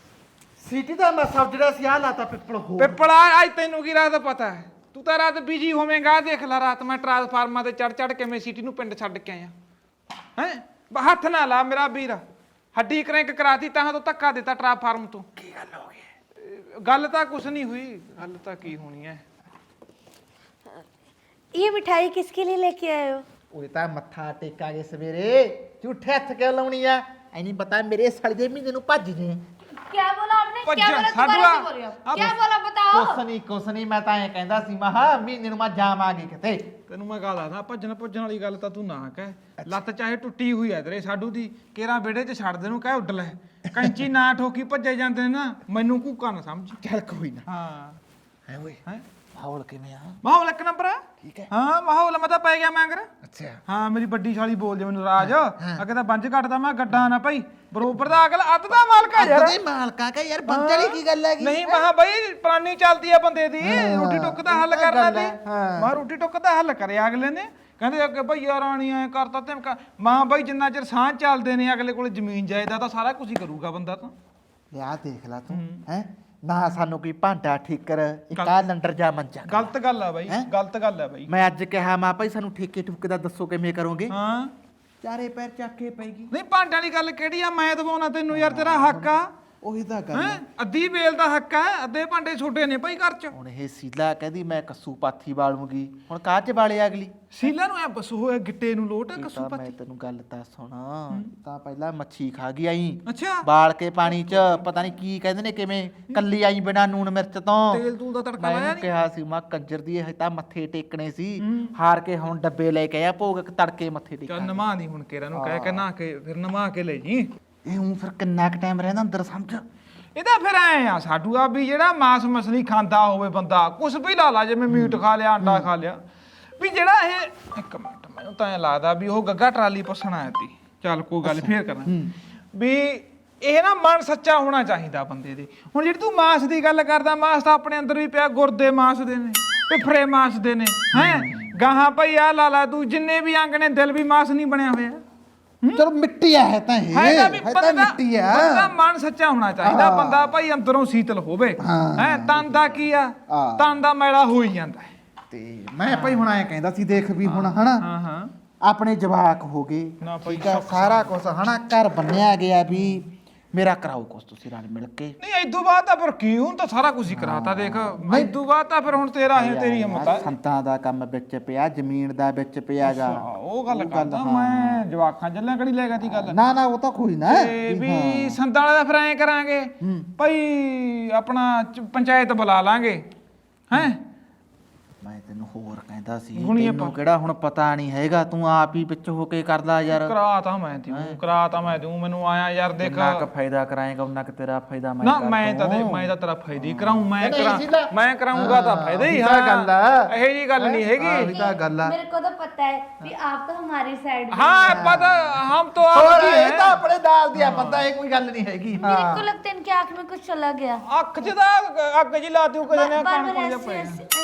ਸਿਟੀ ਦਾ ਮੈਂ ਸਭ ਜਿਹੜਾ ਸੀ ਆ ਲਾਤਾ ਪਿੱਪਲ ਹੋ ਪਿੱਪਲਾ ਅੱਜ ਤੈਨੂੰ ਕੀ ਰਾਤ ਪਤਾ ਤੂੰ ਤਾਂ ਰਾਤ ਬਿਜ਼ੀ ਹੋਵੇਂਗਾ ਦੇਖ ਲੈ ਰਾਤ ਮੈਂ ਟਰਾਂਸਫਾਰਮਰ ਤੇ ਚੜ ਚੜ ਕਿਵੇਂ ਸਿਟੀ ਨੂੰ ਪਿੰਡ ਛੱਡ ਕੇ ਆਇਆ। ਹੈ? ਹੱਥ ਨਾ ਲਾ ਮੇਰਾ ਵੀਰ। ਹੱਡੀ ਕਰੈਂਕ ਕਰਾਤੀ ਤਾਂ ਤੋਂ ਧੱਕਾ ਦਿੱਤਾ ਟਰਾਂਸਫਾਰਮ ਤੋਂ। ਕੀ ਗੱਲ ਹੋ ਗਈ? ਗੱਲ ਤਾਂ ਕੁਛ ਨਹੀਂ ਹੋਈ। ਗੱਲ ਤਾਂ ਕੀ ਹੋਣੀ ਹੈ? ਇਹ ਮਿਠਾਈ ਕਿਸਕੇ ਲਈ ਲੈ ਕੇ ਆਏ ਉਹ ਤਾਂ ਮੱਥਾ ਟੇਕਾਂਗੇ ਸਵੇਰੇ। ਝੂਠੇ ਹੱਥ ਕਿਉਂ ਲਾਉਣੀ ਆ? ਐਨੀ ਪਤਾ ਮੇਰੇ ਸੜ ਦੇ ਮਹੀਨੇ ਨੂੰ ਭੱਜ ਜੇ। क्या बोला आपने क्या भज्जा, बोला साधुआ। दोबारा से बोल रहे हो अब- क्या बोला बताओ ਕੁਛ ਨਹੀਂ ਕੁਛ ਨਹੀਂ ਮੈਂ ਤਾਂ ਐ ਕਹਿੰਦਾ ਸੀ ਮਹਾ ਮਹੀਨੇ ਨੂੰ ਮੈਂ ਜਾਵਾਂਗੇ ਕਿਤੇ ਤੈਨੂੰ ਮੈਂ ਗੱਲ ਆਦਾ ਭੱਜਣ ਭੱਜਣ ਵਾਲੀ ਗੱਲ ਤਾਂ ਤੂੰ ਨਾ ਕਹਿ ਲੱਤ ਚਾਹੇ ਟੁੱਟੀ ਹੋਈ ਐ ਤੇਰੇ ਸਾਡੂ ਦੀ ਕੇਰਾ ਵਿਹੜੇ 'ਚ ਛੱਡ ਦੇ ਨੂੰ ਕਹਿ ਉੱਡ ਲੈ ਕੈਂਚੀ ਨਾ ਠੋਕੀ ਭੱਜੇ ਜਾਂਦੇ ਨੇ ਨਾ ਮੈਨੂੰ ਕੂਕਾ ਨਾ ਸਮਝ ਚੱਲ ਕੋਈ ਨਾ ਹਾਂ ਹੈ ਓਏ ਹੈ ਮਾਹੌਲ ਕਿਵੇਂ ਆ? ਮਾਹੌਲ ਇੱਕ ਨੰਬਰ ਹੈ ਠੀਕ ਹੈ। ਹਾਂ ਮਾਹੌਲ ਮੈਂ ਤਾਂ ਪੈ ਗਿਆ ਮੈਂ ਕਰ ਅੱਛਾ। ਹਾਂ ਮੇਰੀ ਵੱਡੀ ਸਾਲੀ ਬੋਲਦੇ ਮੈਨੂੰ ਰਾਜ। ਅੱਗੇ ਤਾਂ ਬੰਜ ਘਟਦਾ ਮੈਂ ਗੱਡਾ ਨਾ ਭਾਈ। ਬਰੋਬਰ ਦਾ ਅਗਲ ਅੱਧ ਦਾ ਮਾਲਕ ਆ ਯਾਰ। ਅੱਧੇ ਮਾਲਕਾ ਕਹ ਯਾਰ ਬੰਦਲੀ ਕੀ ਗੱਲ ਹੈਗੀ? ਨਹੀਂ ਮਹਾ ਬਈ ਪ੍ਰਾਨੀ ਚੱਲਦੀ ਆ ਬੰਦੇ ਦੀ। ਰੋਟੀ ਟੁੱਕ ਦਾ ਹੱਲ ਕਰਨਾ ਦੀ। ਹਾਂ। ਮਾ ਰੋਟੀ ਟੁੱਕ ਦਾ ਹੱਲ ਕਰਿਆ ਅਗਲੇ ਨੇ। ਕਹਿੰਦੇ ਅੱਗੇ ਭਈਆ ਰਾਣੀ ਐ ਕਰਤਾ ਤੇ ਮਾਂ ਬਈ ਜਿੰਨਾ ਚਿਰ ਸਾਹ ਚੱਲਦੇ ਨੇ ਅਗਲੇ ਕੋਲ ਜ਼ਮੀਨ ਜਾਇਦਾਦ ਤਾਂ ਸਾਰਾ ਕੁਝ ਹੀ ਕਰੂਗਾ ਬੰਦਾ ਤਾਂ। ਲਿਆ ਦੇਖ ਲੈ ਤੂੰ ਹੈ? ਨਾ ਸਾਨੂੰ ਕੋਈ ਭਾਂਡਾ ਠੀਕਰ ਇਕਾ ਲੰਡਰ ਜਾ ਮੰਜਾ ਗਲਤ ਗੱਲ ਆ ਬਈ ਹੈਂ? ਗਲਤ ਗੱਲ ਆ ਬਈ। ਮੈਂ ਅੱਜ ਕਿਹਾ ਮਾਂ ਭਾਈ ਸਾਨੂੰ ਠੇਕੇ ਠੁਕੇ ਦਾ ਦੱਸੋ ਕਿਵੇਂ ਕਰੋਗੇ? ਹਾਂ। ਚਾਰੇ ਪੈਰ ਚੱਕ ਕੇ ਪੈਗੀ ਨਹੀਂ ਭਾਂਡਿਆਂ ਦੀ ਗੱਲ ਕਿਹੜੀ ਆ? ਮੈਂ ਦਵਾਉਣਾ ਤੈਨੂੰ ਯਾਰ ਤੇਰਾ ਹੱਕ ਆ। ਉਹੀ ਤਾਂ ਗੱਲ ਹੈ? ਅੱਧੀ ਵੇਲ ਦਾ ਹੱਕ ਆ ਅੱਧੇ ਭਾਂਡੇ ਛੋਟੇ ਨੇ ਭਾਈ ਘਰ ਚ। ਹੁਣ ਇਹ ਸੀਲਾ ਕਹਿੰਦੀ ਮੈਂ ਕੱਸੂ ਪਾਥੀ ਬਾਲੂਗੀ। ਹੁਣ ਕਾਹ ਚ ਬਾਲੇ ਅਗਲੀ? ਸੀਲਾ ਨੂੰ ਐ ਬਸ ਹੋਇਆ ਗਿੱਟੇ ਨੂੰ ਲੋਟ ਇਹ ਕਸੂ ਤਾਂ ਮੈਂ ਤੈਨੂੰ ਗੱਲ ਤਾਂ ਸੁਣਾ ਤਾਂ ਪਹਿਲਾਂ ਮੱਛੀ ਖਾ ਗਈ ਆਈ। ਅੱਛਾ। ਬਾਲ ਕੇ ਪਾਣੀ ਚ ਪਤਾ ਨਹੀਂ ਕੀ ਕਹਿੰਦੇ ਨੇ ਕਿਵੇਂ ਕੱਲੀ ਆਈ ਬਿਨਾ ਨੂਨ ਮਿਰਚ ਤੋਂ। ਤੇਲ ਤੂਲ ਦਾ ਤੜਕਾ ਮੈਂ ਲਾਇਆ ਇਹਨੂੰ ਨਹੀਂ ਕਿਹਾ ਸੀ ਮੈਂ ਕੰਜਰ ਦੀ ਇਹ ਤਾਂ ਮੱਥੇ ਟੇਕਣੇ ਸੀ। ਹਾਰ ਕੇ ਹੁਣ ਡੱਬੇ ਲੈ ਕੇ ਆ ਭੋਗ ਤੜਕੇ ਮੱਥੇ ਟੇਕ ਚੱਲ ਨਮਾ ਦੀ ਹੁਣ ਕੇਰਾ ਨੂੰ ਕਹਿ ਕੇ ਨਾ ਕੇ ਫਿਰ ਨਮਾ ਕੇ ਲੈ ਜੀ। ਇਹ ਹੁਣ ਫਿਰ ਕਿੰਨਾ ਕੁ ਟਾਈਮ ਰਹਿੰਦਾ ਅੰਦਰ ਸਮਝ? ਇਹਦਾ ਫਿਰ ਐ ਆ ਸਾਡੂ ਆ ਵੀ ਜਿਹੜਾ ਮਾਸ ਮਛਲੀ ਖਾਂਦਾ ਹੋਵੇ ਬੰਦਾ ਕੁਛ ਵੀ ਲਾ ਲਾ ਜਿਵੇਂ ਮੀਟ ਖਾ ਲਿਆ ਅੰਡਾ ਖਾ ਲਿਆ। ਵੀ ਜਿਹੜਾ ਇਹ ਇੱਕ ਮਿੰਟ ਮੈਨੂੰ ਤਾਂ ਐ ਲੱਗਦਾ ਵੀ ਉਹ ਗੱਗਾ ਟਰਾਲੀ ਪਸਣ ਆਇਆ ਤੀ ਚੱਲ ਕੋਈ ਗੱਲ ਫੇਰ ਕਰਾਂ ਵੀ ਇਹ ਨਾ ਮਨ ਸੱਚਾ ਹੋਣਾ ਚਾਹੀਦਾ ਬੰਦੇ ਦੇ। ਹੁਣ ਜਿਹੜੀ ਤੂੰ ਮਾਸ ਦੀ ਗੱਲ ਕਰਦਾ ਮਾਸ ਤਾਂ ਆਪਣੇ ਅੰਦਰ ਵੀ ਪਿਆ ਗੁਰਦੇ ਮਾਸ ਦੇ ਨੇ ਪਿਫਰੇ ਮਾਸ ਦੇ ਨੇ ਹੈ? ਗਾਹਾਂ ਭਈ ਆ ਲਾ ਲਾ ਤੂੰ ਜਿੰਨੇ ਵੀ ਅੰਗ ਨੇ ਦਿਲ ਵੀ ਮਾਸ ਨਹੀਂ ਬਣਿਆ ਹੋਇਆ। ਚਲੋ ਮਿੱਟੀ ਆ ਹੈ ਤਾਂ ਇਹ। ਹੈ ਤਾਂ ਵੀ ਹੈ ਬੰਦਾ ਮਿੱਟੀ ਆ। ਬੰਦਾ ਮਨ ਸੱਚਾ ਹੋਣਾ ਚਾਹੀਦਾ ਬੰਦਾ ਭਾਈ ਅੰਦਰੋਂ ਸੀਤਲ ਹੋਵੇ। ਹੈ। ਤਨ ਦਾ ਕੀ ਆ। ਤਨ ਦਾ ਮੈਲਾ ਹੋ ਹੀ ਜਾਂਦਾ। ਤੇ ਮੈਂ ਭਾਈ ਹੁਣ ਐ ਕਹਿੰਦਾ ਸੀ ਦੇਖ ਵੀ ਹੁਣ ਹਨਾ? ਹਾਂ ਹਾਂ। ਆਪਣੇ ਜਵਾਕ ਹੋ ਗਏ ਠੀਕ ਆ ਸਾਰਾ ਕੁਝ ਹਨਾ? ਘਰ ਬੰਨਿਆ ਗਿਆ ਵੀ ਮੇਰਾ ਕਰਾਓ ਕੁਛ ਤੁਸੀਂ ਰਲ ਮਿਲ ਕੇ। ਨਹੀਂ ਇਦੋਂ ਬਾਅਦ ਤਾਂ ਫਿਰ ਕੀ ਹੁਣ ਤਾਂ ਸਾਰਾ ਕੁਝ ਹੀ ਕਰਾਤਾ ਦੇਖ। ਇਦੋਂ ਬਾਅਦ ਤਾਂ ਫਿਰ ਹੁਣ ਤੇਰਾ ਹੈ ਤੇਰੀ ਹਿੰਮਤ ਆ। ਸੰਤਾਂ ਦਾ ਕੰਮ ਵਿੱਚ ਪਿਆ ਜ਼ਮੀਨ ਦਾ ਵਿੱਚ ਪਿਆਗਾ ਹਾਂ, ਉਹ ਗੱਲ ਕਰਦਾ ਮੈਂ ਜਵਾਖਾਂ ਜੱਲਾਂ ਕਿਹੜੀ ਲੈ ਤੀ ਗੱਲ? ਨਾ ਨਾ ਉਹ ਤਾਂ ਕੋਈ ਨਾ। ਤੇ ਵੀ ਸੰਤਾਂ ਵਾਲਾ ਦਾ ਫਿਰ ਐਂ ਕਰਾਂਗੇ ਭਾਈ ਆਪਣਾ ਪੰਚਾਇਤ ਬੁਲਾ ਲਾਂਗੇ ਹੈ? ਮੈਂ ਤੈਨੂੰ ਹੋਰ ਕਹਿੰਦਾ ਸੀ ਹੁਣੀ ਤੈਨੂੰ ਆਪਾਂ- ਕਿਹੜਾ ਹੁਣ ਪਤਾ ਨਹੀਂ ਹੈਗਾ ਤੂੰ ਆਪ ਹੀ ਵਿੱਚ ਹੋ ਕੇ ਕਰਦਾ ਯਾਰ ਕਰਾਤਾ ਮੈਂ ਦਿਉ ਕਰਾਤਾ ਮੈਂ ਦਿਉ ਮੈਨੂੰ ਆਇਆ ਯਾਰ ਦੇਖ ਕਿੰਨਾ ਕੁ ਫਾਇਦਾ ਕਰਾਏਗਾ ਉਹਨਾਂ ਕੁ ਤੇਰਾ ਫਾਇਦਾ ਮੈਂ ਨਾ ਕਰ ਮੈਂ ਤਾਂ ਦੇ ਦੂੰ। ਮੈਂ ਤਾਂ ਤੇਰਾ ਫਾਇਦਾ ਹੀ ਕਰਾਉਂ ਮੈਂ ਨਹੀਂ, ਕਰਾਂ ਸੀਧਾ। ਮੈਂ ਕਰਾਉਂਗਾ ਤਾਂ ਫਾਇਦਾ ਹੀ ਇਹ ਤਾਂ ਹਾਂ ਗੱਲ ਆ। ਇਹ ਜੀ ਗੱਲ ਨਹੀਂ ਆਹ ਹੈਗੀ ਵੀ ਤਾਂ ਗੱਲ ਆ मेरे को तो पता है कि आप तो हमारी साइड हाँ पता हम तो ਹੋਰ आपकी ਇਹ ਤਾਂ हैं ਆਪਣੇ ਦਾਲ ਦੀ ਆ ਬੰਦਾ ਇਹ ਕੋਈ ਗੱਲ ਨਹੀਂ ਹੈਗੀ मेरे ਹਾਂ को लगता है इनकी आंख में कुछ चला गया ਅੱਖ ਚ ਤਾਂ ਅੱਗ ਜੀ ਲਾਤੀ ਉਹ ਕਦੇ ਨੇ बार ਕਣ बार ਕੋਲ ਜਾ ऐसे ਪੈ ऐसे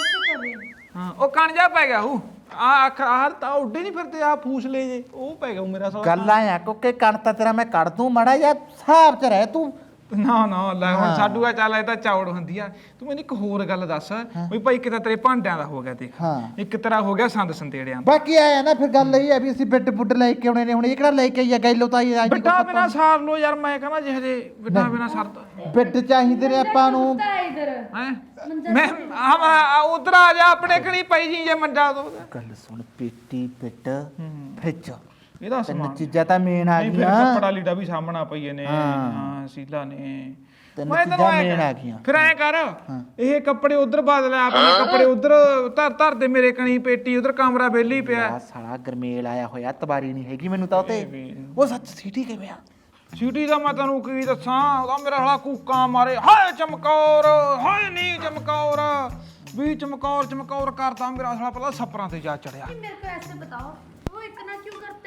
ਉਹ ਕਣ ਜਾ ਪੈ ਗਿਆ ਹੂ। ਆ ਅੱਖ, ਆਹ ਤਾਂ ਉੱਡੇ ਨਹੀਂ ਫਿਰਦੇ ਆ ਫੂਸ ਲੈ ਜੇ। ਉਹ ਪੈ ਗਿਆ ਮੇਰਾ ਸਾਲਾ। ਗੱਲਾਂ ਆ ਕਿਉਂਕਿ ਕਣ ਤਾਂ ਤੇਰਾ ਮੈਂ ਕੱਢ ਦੂੰ, ਮੜਾ ਜਾਂ ਹਿਸਾਬ 'ਚ ਰਹਿ ਤੂੰ। ਨਾ ਨਾ ਲੈ ਹੁਣ ਸਾਡੂ ਆ ਚੱਲ ਇਹ ਤਾਂ ਚੌੜ ਹੁੰਦੀ ਆ। ਤੂੰ ਮੈਨੂੰ ਇੱਕ ਹੋਰ ਗੱਲ ਦੱਸ ਵੀ ਭਾਈ ਇੱਕ ਤੇਰੇ ਭਾਂਡਿਆਂ ਦਾ ਹੋ ਗਿਆ ਦੇਖ। ਹਾਂ। ਇੱਕ ਤੇਰਾ ਹੋ ਗਿਆ ਸੰਦ ਸੰਤੇੜਿਆਂ ਦਾ। ਬਾਕੀ ਆਇਆ ਨਾ ਫਿਰ ਗੱਲ ਇਹ ਹੈ ਵੀ ਅਸੀਂ ਬਿੱਟ ਬੁੱਟ ਲੈ ਕੇ ਆਉਣੇ ਨੇ ਹੁਣ ਇਹ ਕਿਹੜਾ ਲੈ ਕੇ ਆਈਆ ਗੈਲੋ ਤਾਂ ਇਹ ਅੱਜ ਬਿੱਟਾ ਬਿਨਾ ਸਾਰ ਲੋ ਯਾਰ ਮੈਂ ਕਹਿੰਦਾ ਜਿਹੇ ਜੇ ਬਿੱਟਾ ਬਿਨਾ ਸਰ ਬਿੱਟ ਚਾਹੀਦੇ ਨੇ ਆਪਾਂ ਨੂੰ। ਤਾਂ ਇਧਰ। ਮੈਂ ਆ ਉਧਰ ਆ ਜਾ ਆਪਣੇ ਕਣੀ ਪਈ ਜੀ ਜੇ ਮੰਡਾ ਦੋ। ਗੱਲ ਸੁਣ ਪੇਟੀ ਬਿੱਟ ਫਿੱਚ ਇਹਦਾ ਤਿੰਨ ਸਮਾਨ ਚੀਜ਼ਾਂ ਤਾਂ ਮੇਨ ਆ ਨਹੀਂ ਫਿਰ ਗਈਆਂ ਕੱਪੜਾ ਲੀੜਾ ਵੀ ਸਾਹਮਣਾ ਪਈਏ ਨੇ ਹਾਂ। ਹਾਂ ਸੀਲਾ ਨੇ ਤਿੰਨ ਮੈਂ ਤੈਨੂੰ ਚੀਜ਼ਾਂ ਐਂ main ਕਹਿ- ਆ ਗਈਆਂ। ਫਿਰ ਐ ਕਰ ਇਹ ਕੱਪੜੇ ਉਧਰ ਬਦਲ ਆਪਣੇ ਕੱਪੜੇ ਉਧਰ ਧਰ ਧਰ ਦੇ ਮੇਰੇ ਕਣੀ ਪੇਟੀ ਉਧਰ ਕਮਰਾ ਵਿਹਲੀ ਪਿਆ ਆ ਸਾਲਾ ਗਰਮੇਲ ਆਇਆ ਹੋਇਆ ਤਬਾਰੀ ਨਹੀਂ ਹੈਗੀ ਮੈਨੂੰ ਤਾਂ ਉਤੇ ਉਹ ਸੱਚ ਸੀਟੀ ਕਿਵੇਂ ਆ ਸਿਟੀ ਦਾ ਮੈਂ ਤੈਨੂੰ ਕੀ ਦੱਸਾਂ ਉਹਦਾ ਮੇਰਾ ਹਲਾ ਕੂਕਾਂ ਮਾਰੇ ਹਾਏ ਚਮਕੌਰ ਹਾਏ ਨਹੀਂ ਚਮਕੌਰ ਵੀ ਚਮਕੌਰ ਚਮਕੌਰ ਕਰਦਾ ਮੇਰਾ ਸਾਲਾ ਪਹਿਲਾਂ ਸੱਪਰਾਂ ਤੇ ਜਾ ਚੜਿਆ मेरे को ऐसे बताओ वो इतना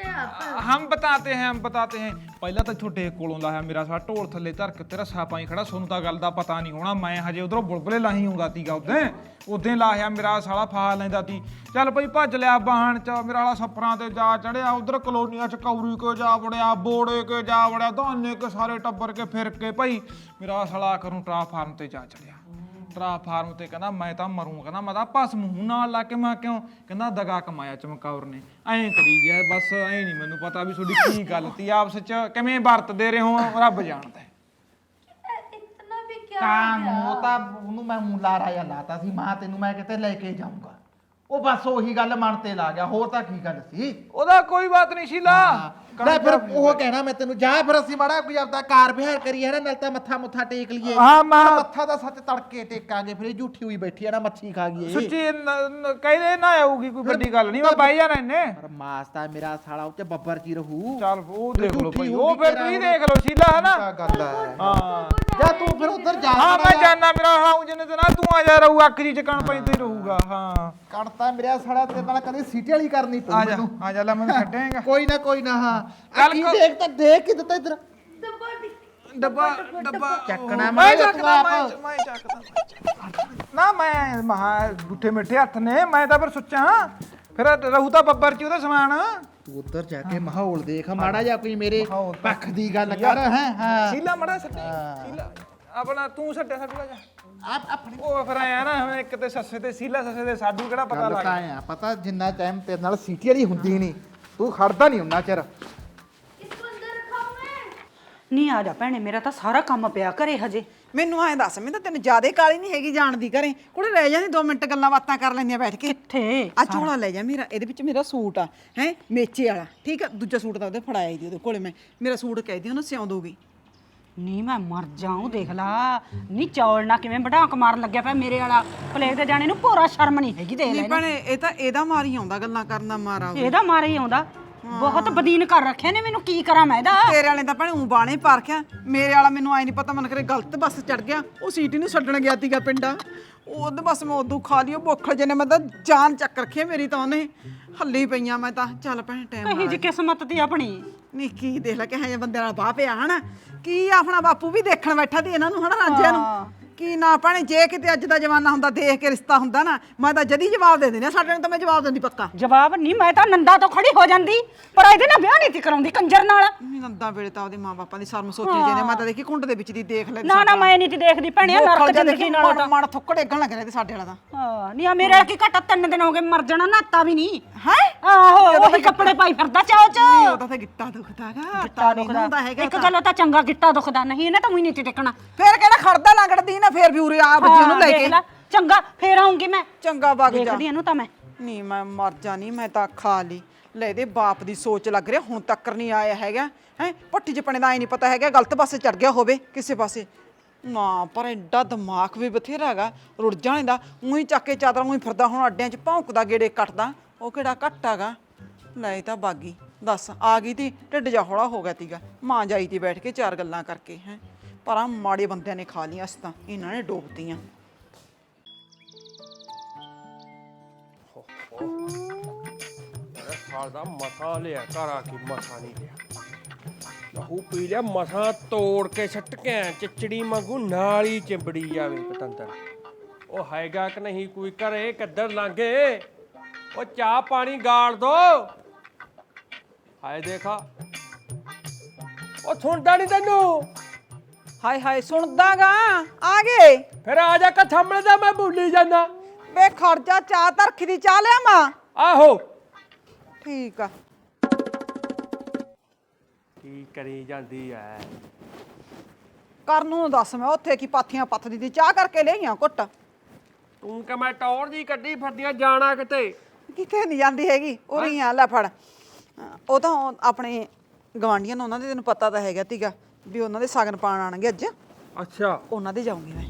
क्यों करते हैं आप हम बताते हैं हम बताते हैं ਪਹਿਲਾਂ ਤਾਂ ਤੁਹਾਡੇ ਕੋਲੋਂ ਲਾਇਆ ਮੇਰਾ ਸਾਲਾ ਢੋਲ ਥੱਲੇ ਧਰ ਕੇ ਤੇਰਾ ਸਾਪਾਂ ਹੀ ਖੜਾ ਸੋਨੂੰ ਤਾਂ ਗੱਲ ਦਾ ਪਤਾ ਨਹੀਂ ਹੋਣਾ ਮੈਂ ਹਜੇ ਉਧਰੋਂ ਬੁਲਬੁਲੇ ਲਾਹੀ ਆਉਂਦਾ ਤੀਗਾ ਉਦੋਂ ਉਦੋਂ ਲਾਇਆ ਮੇਰਾ ਸਾਲਾ ਫਾ ਲੈਂਦਾ ਤੀ ਚੱਲ ਭਈ ਭੱਜ ਲਿਆ ਬਾਹਣ ਚ ਮੇਰਾ ਵਾਲਾ ਸੱਪਰਾਂ ਤੇ ਜਾ ਚੜਿਆ ਉਧਰ ਕਲੋਨੀਆਂ ਚ ਕੌਰੀ ਕੋ ਜਾ ਵੜਿਆ ਬੋੜੇ ਕੇ ਜਾ ਵੜਿਆ ਦਾਨੇ ਕੇ ਸਾਰੇ ਟੱਬਰ ਕੇ ਫਿਰ ਕੇ ਭਈ ਮੇਰਾ ਸਾਲਾ ਕਰੂੰ ਟਰਾ ਫਾਰਮ ਤੇ ਜਾ ਚੜਿਆ ਟਰਾਫਾਰਮ ਤੇ ਕਹਿੰਦਾ ਮੈਂ ਤਾਂ ਮਰੂੰ ਕਹਿੰਦਾ ਮੈਂ ਤਾਂ ਭਸਮ ਹੂੰ ਨਾਲ ਲਾ ਕੇ ਮੈਂ ਕਿਉਂ? ਕਹਿੰਦਾ ਦਗਾ ਕਮਾਇਆ ਚਮਕੌਰ ਨੇ। ਐ ਕਰੀ ਗਿਆ ਬਸ ਐਂ ਨਹੀਂ ਮੈਨੂੰ ਪਤਾ ਵੀ ਤੁਹਾਡੀ ਕੀ ਗਲਤੀ ਆ ਆਪਸ ਚ ਕਿਵੇਂ ਵਰਤਦੇ ਰਹੇ ਹੋ? ਰੱਬ ਜਾਣਦਾ ਇਤਨਾ ਵੀ ਕਿਆ ਹੋ ਤਾਂ ਤਾਂ ਉਹਨੂੰ ਮੈਂ ਮੂੰਹ ਲਾਰਾ ਜਾਂ ਲਾਤਾ ਸੀ ਮਾਂ ਤੈਨੂੰ ਮੈਂ ਕਿਤੇ ਲੈ ਕੇ ਜਾਊਂਗਾ। ਉਹ ਬਸ ਉਹੀ ਗੱਲ ਮਨ ਤੇ ਲਾ ਗਿਆ ਹੋਰ ਤਾਂ ਕੀ ਗੱਲ ਸੀ? ਉਹਦਾ ਕੋਈ ਬਾਤ ਨਹੀਂ ਸ਼ੀਲਾ। ਨਾ ਫਿਰ ਉਹ ਕਹਿਣਾ ਮੈਂ ਤੈਨੂੰ ਜਾ ਫਿਰ ਅਸੀਂ ਮਾੜਾ ਕੋਈ ਆਪਦਾ ਕਾਰ ਵਿਹਾਰ ਕਰੀਏ ਨਾ ਨਾਲ ਤਾਂ ਮੱਥਾ ਮੁੱਥਾ ਟੇਕ ਲਈਏ। ਹਾਂ, ਮੈਂ- ਮੱਥਾ ਦਾ ਸੱਚ ਤੜਕੇ ਟੇਕਾਂਗੇ ਫਿਰ ਇਹ ਝੂਠੀ ਹੋਈ ਬੈਠੀ ਆ ਨਾ ਮੱਛੀ ਖਾ ਗਈ ਇਹ। ਸੁੱਚੀ ਕਹਿੰਦੇ ਨਾ ਆਊਗੀ ਕੋਈ ਵੱਡੀ ਗੱਲ ਨਹੀਂ ਮੈਂ ਬਾਈ ਜਾਣਾ ਇਹਨੇ। ਪਰ ਮਾਸ ਤਾਂ ਮੇਰਾ ਸਾਲਾ ਉੱਤੇ ਬੱਬਰ ਚ ਹੀ ਰਹੂ। ਚੱਲ ਉਹ ਦੇਖ ਲਓ ਝੂਠੀ ਭਾਈ ਉਹ ਫਿਰ ਤੁਸੀਂ। ਦੇਖ ਲਓ ਸ਼ੀਲਾ ਹੈ ਨਾ ਗੱਲ ਹੈ। ਫਿਰ ਉਧਰ ਜਾ ਹਾਂ ਮੈਂ ਜਾਣਾ ਮੇਰਾ ਹਾਂ ਜਿੰਨੇ ਦਿਨ ਆ ਤੂੰ ਆ ਜਾ ਰਹੂ ਅੱਖ ਜੀ ਚਕਣ ਪੈਂਦੇ ਰਹੂਗਾ ਹਾਂ। ਕਣਤਾ ਮੇਰਾ ਸਾਲਾ ਤੇਰੇ ਨਾਲ ਕਦੇ ਸੀਟੀ ਵਾਲੀ ਕਰਨੀ ਪਊ ਆ ਜਾ ਮੈਨੂੰ। ਆ ਜਾ ਲੈ ਮੈਨੂੰ ਛੱਡੇਗਾ। *laughs* ਕੋਈ ਨਾ ਕੋਈ ਨਾ ਹਾਂ। ਕੱਲ ਕੀ ਕੋ- ਦੇਖ ਤਾਂ ਦੇਖ ਕਿ ਦਿੱਤਾ ਇਧਰ। ਡੱਬਾ ਡੱਬਾ ਚੱਕਣਾ ਮੈਂ ਮੈਂ ਚੱਕਦਾ। ਮੈਂ ਮੈਂ ਚੱਕਦਾ ਮੈਂ ਚੱਕਦਾ। ਨਾ ਮੈਂ ਮਹਾ ਗੁੱਠੇ ਮਿੱਠੇ ਹੱਥ ਨੇ ਮੈਂ ਤਾਂ ਫਿਰ ਸੁੱਚਾ ਫਿਰ ਰਹੂ ਤਾਂ ਬੱਬਰ ਚ ਉਹਦਾ ਸਮਾਨ। ਤੂੰ ਉਧਰ ਜਾ ਕੇ ਮਾਹੌਲ ਦੇਖ ਮਾੜਾ ਜਾ ਕੋਈ ਮੇਰੇ ਪੱਖ ਦੀ ਗੱਲ ਕਰ ਹੈ ਹਾਂ। ਸੀਲਾ ਮੜਾ ਸੱਟੇ ਸੀਲਾ। ਆਪਣਾ ਤੂੰ ਸੱਟਿਆ ਸੱਟੂਗਾ ਜਾ ਆਪ ਆਪਣੀ ਉਹ ਫਿਰ ਆਇਆ ਨਾ ਹੁਣ ਇੱਕ ਤੇ ਸੱਸੇ ਤੇ ਸੀਲਾ ਸੱਸੇ ਤੇ ਸਾਡੂ ਕਿਹੜਾ ਪਤਾ ਗੱਲ ਲੱਗ ਤਾਂ ਆ ਪਤਾ ਜਿੰਨਾ ਟਾਈਮ ਤੇਰੇ ਨਾਲ ਸੀਟੀ ਵਾਲੀ ਹੁੰਦੀ ਨਹੀਂ ਤੂੰ ਖੜਦਾ ਨਹੀਂ ਉਹਨਾਂ ਚਿਰ इसको अंदर रखा हूँ मैं ਨਹੀਂ ਆ ਜਾ ਭੈਣੇ ਮੇਰਾ ਤਾਂ ਸਾਰਾ ਕੰਮ ਪਿਆ ਘਰੇ ਹਜੇ ਮੈਨੂੰ ਐਂ ਦੱਸ ਮੈਂ ਤਾਂ ਤੈਨੂੰ ਜਿਆਦੇ ਕਾਲੀ ਨਹੀਂ ਹੈਗੀ ਜਾਣ ਦੀ ਘਰੇ ਕੁੜੇ ਰਹਿ ਜਾਂਦੀ 2 ਮਿੰਟ ਗੱਲਾਂ ਬਾਤਾਂ ਕਰ ਲੈਂਦੀਆਂ ਬੈਠ ਕੇ ਕਿੱਥੇ ਆ ਝੋਲਾ ਲੈ ਜਾ ਮੇਰਾ ਇਹਦੇ ਵਿੱਚ ਮੇਰਾ ਸੂਟ ਆ ਹੈ ਮੇਚੇ ਵਾਲਾ ਠੀਕ ਆ ਦੂਜਾ ਸੂਟ ਤਾਂ ਉਹਦੇ ਫੜਾਇਆ ਹੀ ਦੀ ਉਹਦੇ ਕੋਲੇ ਮੈਂ ਮੇਰਾ ਸੂਟ ਕਹਿ ਦੀ ਉਹਨੂੰ ਸਿਉਂ ਦੂਗੀ ਨਹੀਂ ਮੈਂ ਮਰ ਜਾਉਂ ਦੇਖ ਲਾ। ਨਹੀਂ ਚੌਲ ਨਾ ਕਿਵੇਂ ਵਢਾਕ ਮਾਰਨ ਲੱਗਿਆ ਪਿਆ ਮੇਰੇ ਵਾਲਾ। ਪਲੇਗ ਤੇ ਜਾਣੇ ਨੂੰ ਭੋਰਾ ਸ਼ਰਮ ਨਹੀਂ ਹੈਗੀ ਦੇਖ ਲੈ ਨਹੀਂ ਭੈਣੇ ਇਹ ਤਾਂ ਇਹਦਾ ਮਾਰੀ ਆਉਂਦਾ ਗੱਲਾਂ ਕਰਨ ਦਾ ਮਾਰਾ। ਇਹਦਾ ਮਾਰੇ ਹੀ ਆਉਂਦਾ। ਬਹੁਤ ਬਦੀਨ ਕਰ ਰੱਖਿਆ ਨੇ ਮੈਨੂੰ ਕੀ ਕਰਾਂ ਮੈਂ ਇਹਦਾ? ਤੇਰੇ ਵਾਲੇ ਤਾਂ ਭੈਣੇ ਉਂ ਬਾਣੇ ਪਾਰਖਿਆ। ਮੇਰੇ ਵਾਲਾ ਮੈਨੂੰ ਆਈ ਨਹੀਂ ਪਤਾ ਮਨ ਕਰੇ ਗਲਤ ਬੱਸ ਚੜ ਗਿਆ। ਉਹ ਸੀਟੀ ਨੂੰ ਛੱਡਣ ਗਿਆ ਤੀਗਾ ਪਿੰਡਾ। ਉਹਦੇ ਬਸ ਮੈਂ ਉਦੋਂ ਖਾ ਉਹ ਬੋਖਲ ਜਿਹਨੇ ਮੈਂ ਤਾਂ ਜਾਨ ਚੱਕ ਰੱਖੀ ਆ ਮੇਰੀ ਤਾਂ ਉਹਨੇ। ਹੱਲੀ ਪਈਆਂ ਮੈਂ ਤਾਂ। ਚੱਲ ਭੈਣੇ ਟਾਈਮ ਕਹੀ ਜੀ। ਕਿਸਮਤ ਦੀ ਆਪਣੀ। ਨੀ ਕੀ ਦੇਖ ਲੈ ਕਿਹੋ ਜਿਹੇ ਬੰਦੇ ਨਾਲ ਬਾਹ ਪਿਆ, ਹਨਾ? ਕੀ ਆਪਣਾ ਬਾਪੂ ਵੀ ਦੇਖਣ ਬੈਠਾ ਤੇ ਇਹਨਾਂ ਨੂੰ, ਹਨਾ, ਰਾਂਝਿਆਂ ਨੂੰ? ਕੀ ਨਾ ਭੈਣੇ ਜੇ ਕਿਤੇ ਅੱਜ ਦਾ ਜ਼ਮਾਨਾ ਹੁੰਦਾ ਦੇਖ ਕੇ ਰਿਸ਼ਤਾ ਹੁੰਦਾ ਨਾ ਮੈਂ ਤਾਂ ਜਦੀ ਜਵਾਬ ਦੇ ਦਿੰਦੀ ਆ ਸਾਡੇ ਨੂੰ ਤਾਂ ਮੈਂ ਜਵਾਬ ਦਿੰਦੀ ਪੱਕਾ। ਜਵਾਬ ਨਹੀਂ ਮੈਂ ਤਾਂ ਨੰਦਾ ਤੋਂ ਖੜੀ ਹੋ ਜਾਂਦੀ ਪਰ ਇਹਦੇ ਨਾਲ ਵਿਆਹ ਨਹੀਂ ਤੀ ਕਰਾਉਂਦੀ ਕੰਜਰ ਨਾਲ। ਨੰਦਾ ਵੇਲੇ ਤਾਂ ਉਹਦੇ ਮਾਪਿਆਂ ਦੀ ਸ਼ਰਮ ਸੋਚੀ ਜਾਂਦੇ ਮੈਂ ਤਾਂ ਦੇਖੀ ਕੁੰਡ ਦੇ ਵਿੱਚ ਦੀ ਦੇਖ ਲੈ ਨਾ ਨਾ ਮੈਂ ਨਹੀਂ ਤੀ ਦੇਖਦੀ ਭੈਣੇ ਨਰਕ ਜ਼ਿੰਦਗੀ ਨਾਲ ਮੜ ਮੜ ਥੁੱਕੜ ਡੇਗਣ ਲੱਗ ਰਿਹਾ ਤੇ ਸਾਡੇ ਵਾਲਾ ਤਾਂ। ਹਾਂ ਨਹੀਂ ਆ ਮੇਰੇ ਵਾਲਾ ਕੀ ਘਟਾ ਤਿੰਨ ਦਿਨ ਹੋ ਗਏ ਮਰ ਜਾਣਾ ਨਾਤਾ ਵੀ ਨਹੀਂ। ਹੈ? ਆਹੋ ਉਹੀ ਕੱਪੜੇ ਪਾਈ ਫਿਰਦਾ ਚਾਓ ਚ। ਉਹਦਾ ਤਾਂ ਗਿੱਟਾ ਦੁਖਦਾਗਾ ਗਿੱਟਾ ਨਹੀਂ ਹੁੰਦਾ ਹੈਗਾ ਇੱਕ ਗੱਲ ਤਾਂ ਚੰਗਾ ਗਿੱਟਾ ਦੁਖਦਾ ਨਹੀਂ ਇਹਨੇ ਤਾਂ ਉਹੀ ਨਹੀਂ ਤੀ ਟਿਕਣਾ। ਫੇਰ ਕਿਹੜਾ ਖੜਦਾ ਲੰਗੜਦੀ ਨਾ ਫੇਰ ਵੀ ਉਰੇ ਆ ਬੱਚਿਆਂ ਨੂੰ ਲੈ ਕੇ। ਚੰਗਾ ਫੇਰ ਆਉਂਗੀ ਮੈਂ। ਚੰਗਾ ਵਗ ਜਾ। ਦੇਖਦੀ ਇਹਨੂੰ ਤਾਂ ਮੈਂ। ਨਹੀਂ ਮੈਂ ਮਰ ਜਾਣੀ ਮੈਂ ਤਾਂ ਖਾ ਲਈ ਲੈ ਇਹਦੇ ਬਾਪ ਦੀ ਸੋਚ ਲੱਗ ਰਿਹਾ ਹੁਣ ਤੱਕ ਨਹੀਂ ਆਇਆ ਹੈਗਾ। ਹੈ ਪੱਟੀ ਚ ਪਣੇ ਦਾ ਐ ਨਹੀਂ ਪਤਾ ਹੈਗਾ ਗਲਤ ਪਾਸੇ ਚੜ ਗਿਆ ਹੋਵੇ ਕਿਸੇ ਪਾਸੇ। ਨਾ ਪਰ ਐਡਾ ਦਿਮਾਗ ਵੀ ਬਥੇਰਾ ਹੈਗਾ ਰੁੜ ਜਾਣੇ ਦਾ। ਉਹੀ ਚੱਕ ਕੇ ਚਾਦਰਾਂ ਉਹੀ ਫਿਰਦਾ ਹੁਣ ਅੱਡਿਆਂ ਚ ਭੌਂਕਦਾ ਗੇੜੇ ਕੱਟਦਾ। ਉਹ ਕਿਹੜਾ ਘੱਟ ਹੈਗਾ? ਲੈ ਇਹ ਤਾਂ ਬਾਗੀ। ਦੱਸ ਆ ਗਈ ਤੀ ਢਿੱਡ ਜਾ ਹੌਲਾ ਹੋ ਗਿਆ ਤੀਗਾ। ਮਾਂ ਜਾਈ ਤੀ ਬੈਠ ਕੇ ਚਾਰ ਗੱਲਾਂ ਕਰਕੇ ਹੈ। ਪਰਾਂ ਮਾੜੇ ਬੰਦਿਆਂ ਨੇ ਖਾ ਲੀਆਂ ਅਸ ਤਾਂ ਇਹਨਾਂ ਨੇ ਡੋਬਤੀਆਂ। ਸਾਲ ਦਾ ਮਸਾ ਲਿਆ, ਘਰ ਆ ਕੇ ਮਸਾ ਨਹੀਂ ਲਿਆ। ਲਹੂ ਪੀ ਲਿਆ, ਮਸਾ ਤੋੜ ਕੇ ਸੱਟ ਕੇ ਚਿਚੜੀ ਵਾਂਗੂ ਨਾਲ ਹੀ ਚਿੰਬੜੀ ਜਾਵੇ ਪਤੰਦਰ। ਉਹ ਹੈਗਾ ਕਿ ਨਹੀਂ, ਕੋਈ ਘਰੇ ਕਿੱਧਰ ਲਾਂਗੇ ਉਹ ਚਾਹ ਪਾਣੀ ਗਾਲ ਦੋ। ਹਾਏ ਦੇਖਾ, ਉਹ ਸੁਣਦਾ ਨਹੀਂ ਤੈਨੂੰ। ਹਾਏ ਹਾਏ ਸੁਣਦਾਗਾ। ਆ ਗਏ। ਫਿਰ ਆ ਜਾ ਕੇ ਸਾਹਮਣੇ ਦਾ ਮੈਂ ਭੁੱਲੀ ਜਾਂਦਾ। ਵੇ ਖਰਚਾ ਚਾਹ ਤਰਖੀ ਦੀ ਚਾਹ ਲਿਆ ਮਾਂ। ਆਹੋ। ਠੀਕ ਆ। ਕੀ ਕਰੀ ਜਾਂਦੀ ਐ? ਕਰਨ ਨੂੰ ਦੱਸ ਮੈਂ ਉੱਥੇ ਕੀ ਪਾਥੀਆਂ ਪੱਥਦੀ ਦੀ ਚਾਹ ਕਰਕੇ ਲਿਆਈਆਂ ਘੁੱਟ ਤੂੰ ਕਿ ਮੈਂ ਟੌਰ ਦੀ ਕੱਢੀ ਫਿਰਦੀਆਂ ਜਾਣਾ ਕਿਤੇ? ਕਿਤੇ ਨਹੀਂ ਜਾਂਦੀ ਹੈਗੀ ਉਰੀ ਆ ਲੈ ਫੜ। ਉਹ ਤਾਂ ਆਪਣੇ ਗਵਾਂਢੀਆਂ ਨੂੰ ਉਹਨਾਂ ਦੇ ਤੈਨੂੰ ਪਤਾ ਤਾਂ ਹੈਗਾ ਤੀਗਾ। ਵੀ ਉਹਨਾਂ ਦੇ ਸਾਗਨ ਪਾਣ ਆਣਗੇ ਅੱਜ। ਅੱਛਾ। ਉਹਨਾਂ ਦੇ ਜਾਊਂਗੀ ਮੈਂ।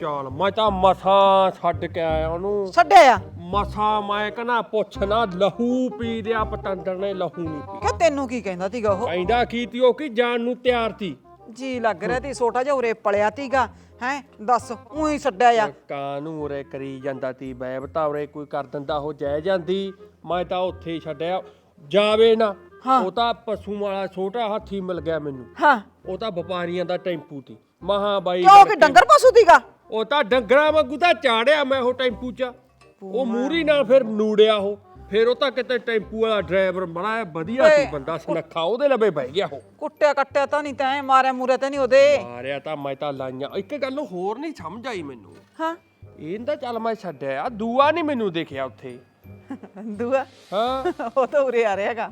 ਚੱਲ ਮੈਂ ਤਾਂ ਮਸਾਂ ਛੱਡ ਕੇ ਆਇਆ ਉਹਨੂੰ। ਛੱਡਿਆ ਆ? ਮਸਾਂ ਮੈਂ ਕਹਣਾ ਪੁੱਛ ਨਾ ਲਹੂ ਪੀ ਲਿਆ ਪਤੰਦਰ ਨੇ ਲਹੂ ਨਹੀਂ ਪੀ ਕਿ ਤੈਨੂੰ ਕੀ ਕਹਿੰਦਾ ਤੀਗਾ ਉਹ? ਕਹਿੰਦਾ ਕੀ ਤੀ ਉਹ ਕੀ ਜਾਣ ਨੂੰ ਤਿਆਰ ਤੀ। ਜੀ ਲੱਗ ਰਿਹਾ ਤੀ ਛੋਟਾ ਜਿਹਾ ਉਰੇ ਪਲਿਆ ਤੀਗਾ। ਹੈ ਦੱਸ ਉਹੀ ਛੱਡਿਆ ਆ। ਕਾਂ ਨੂੰ ਉਰੇ ਕਰੀ ਜਾਂਦਾ ਤੀ ਬੈਬ ਤਾਂ ਉਰੇ ਕੋਈ ਕਰ ਦਿੰਦਾ ਉਹ ਜੈ ਜਾਂਦੀ। ਮੈਂ ਤਾਂ ਉੱਥੇ ਹੀ ਛੱਡਿਆ। ਜਾਵੇ ਨਾ ਉਹ ਤਾਂ ਪਸ਼ੂ ਵਾਲਾ ਛੋਟਾ ਹਾਥੀ ਮਿਲ ਗਿਆ ਮੈਨੂੰ। ਹਾਂ। ਉਹ ਤਾਂ ਵਪਾਰੀਆਂ ਦਾ ਟੈਂਪੂ ਤੀ ਮਹਾ ਬਾਈ ਕਿਉਂ? ਕਿ ਡੰਗਰ ਪਸ਼ੂ ਤੀਗਾ ਉਹ ਤਾਂ ਡੰਗਰਾਂ ਵਾਂਗੂ ਤਾਂ ਚਾੜਿਆ ਮੈਂ ਉਹ ਟੈਂਪੂ 'ਚ। ਉਹ ਮੂਰੀ ਨਾਲ ਫਿਰ ਨੂੜਿਆ ਉਹ। ਫਿਰ ਉਹ ਤਾਂ ਕਿਤੇ ਟੈਂਪੂ ਵਾਲਾ ਡਰਾਈਵਰ ਬੜਾ ਵਧੀਆ ਸੀ ਬੰਦਾ ਸੁਨੱਖਾ ਉਹਦੇ ਲਵੇ ਬਹਿ ਗਿਆ ਉਹ। ਕੁੱਟਿਆ ਕੱਟਿਆ ਤਾਂ ਨਹੀਂ ਤੈਂ ਮਾਰਿਆ ਮੂਰਿਆ ਤਾਂ ਨਹੀਂ ਉਹਦੇ। ਮਾਰਿਆ ਤਾਂ ਮੈਂ ਤਾਂ ਲਾਈਆਂ। ਇੱਕ ਗੱਲ ਹੋਰ ਨਹੀਂ ਸਮਝ ਆਈ ਮੈਨੂੰ। ਹਾਂ। ਇਹਦਾ ਚੱਲ ਮੈਂ ਛੱਡਿਆ। ਦੂਆ ਨਹੀਂ ਮੈਨੂੰ ਦੇਖਿਆ ਉੱਥੇ। ਦੂਆ? ਹਾਂ। ਉਹ ਤਾਂ ਉਰੇ ਆ ਰਿਹਾ ਹੈਗਾ।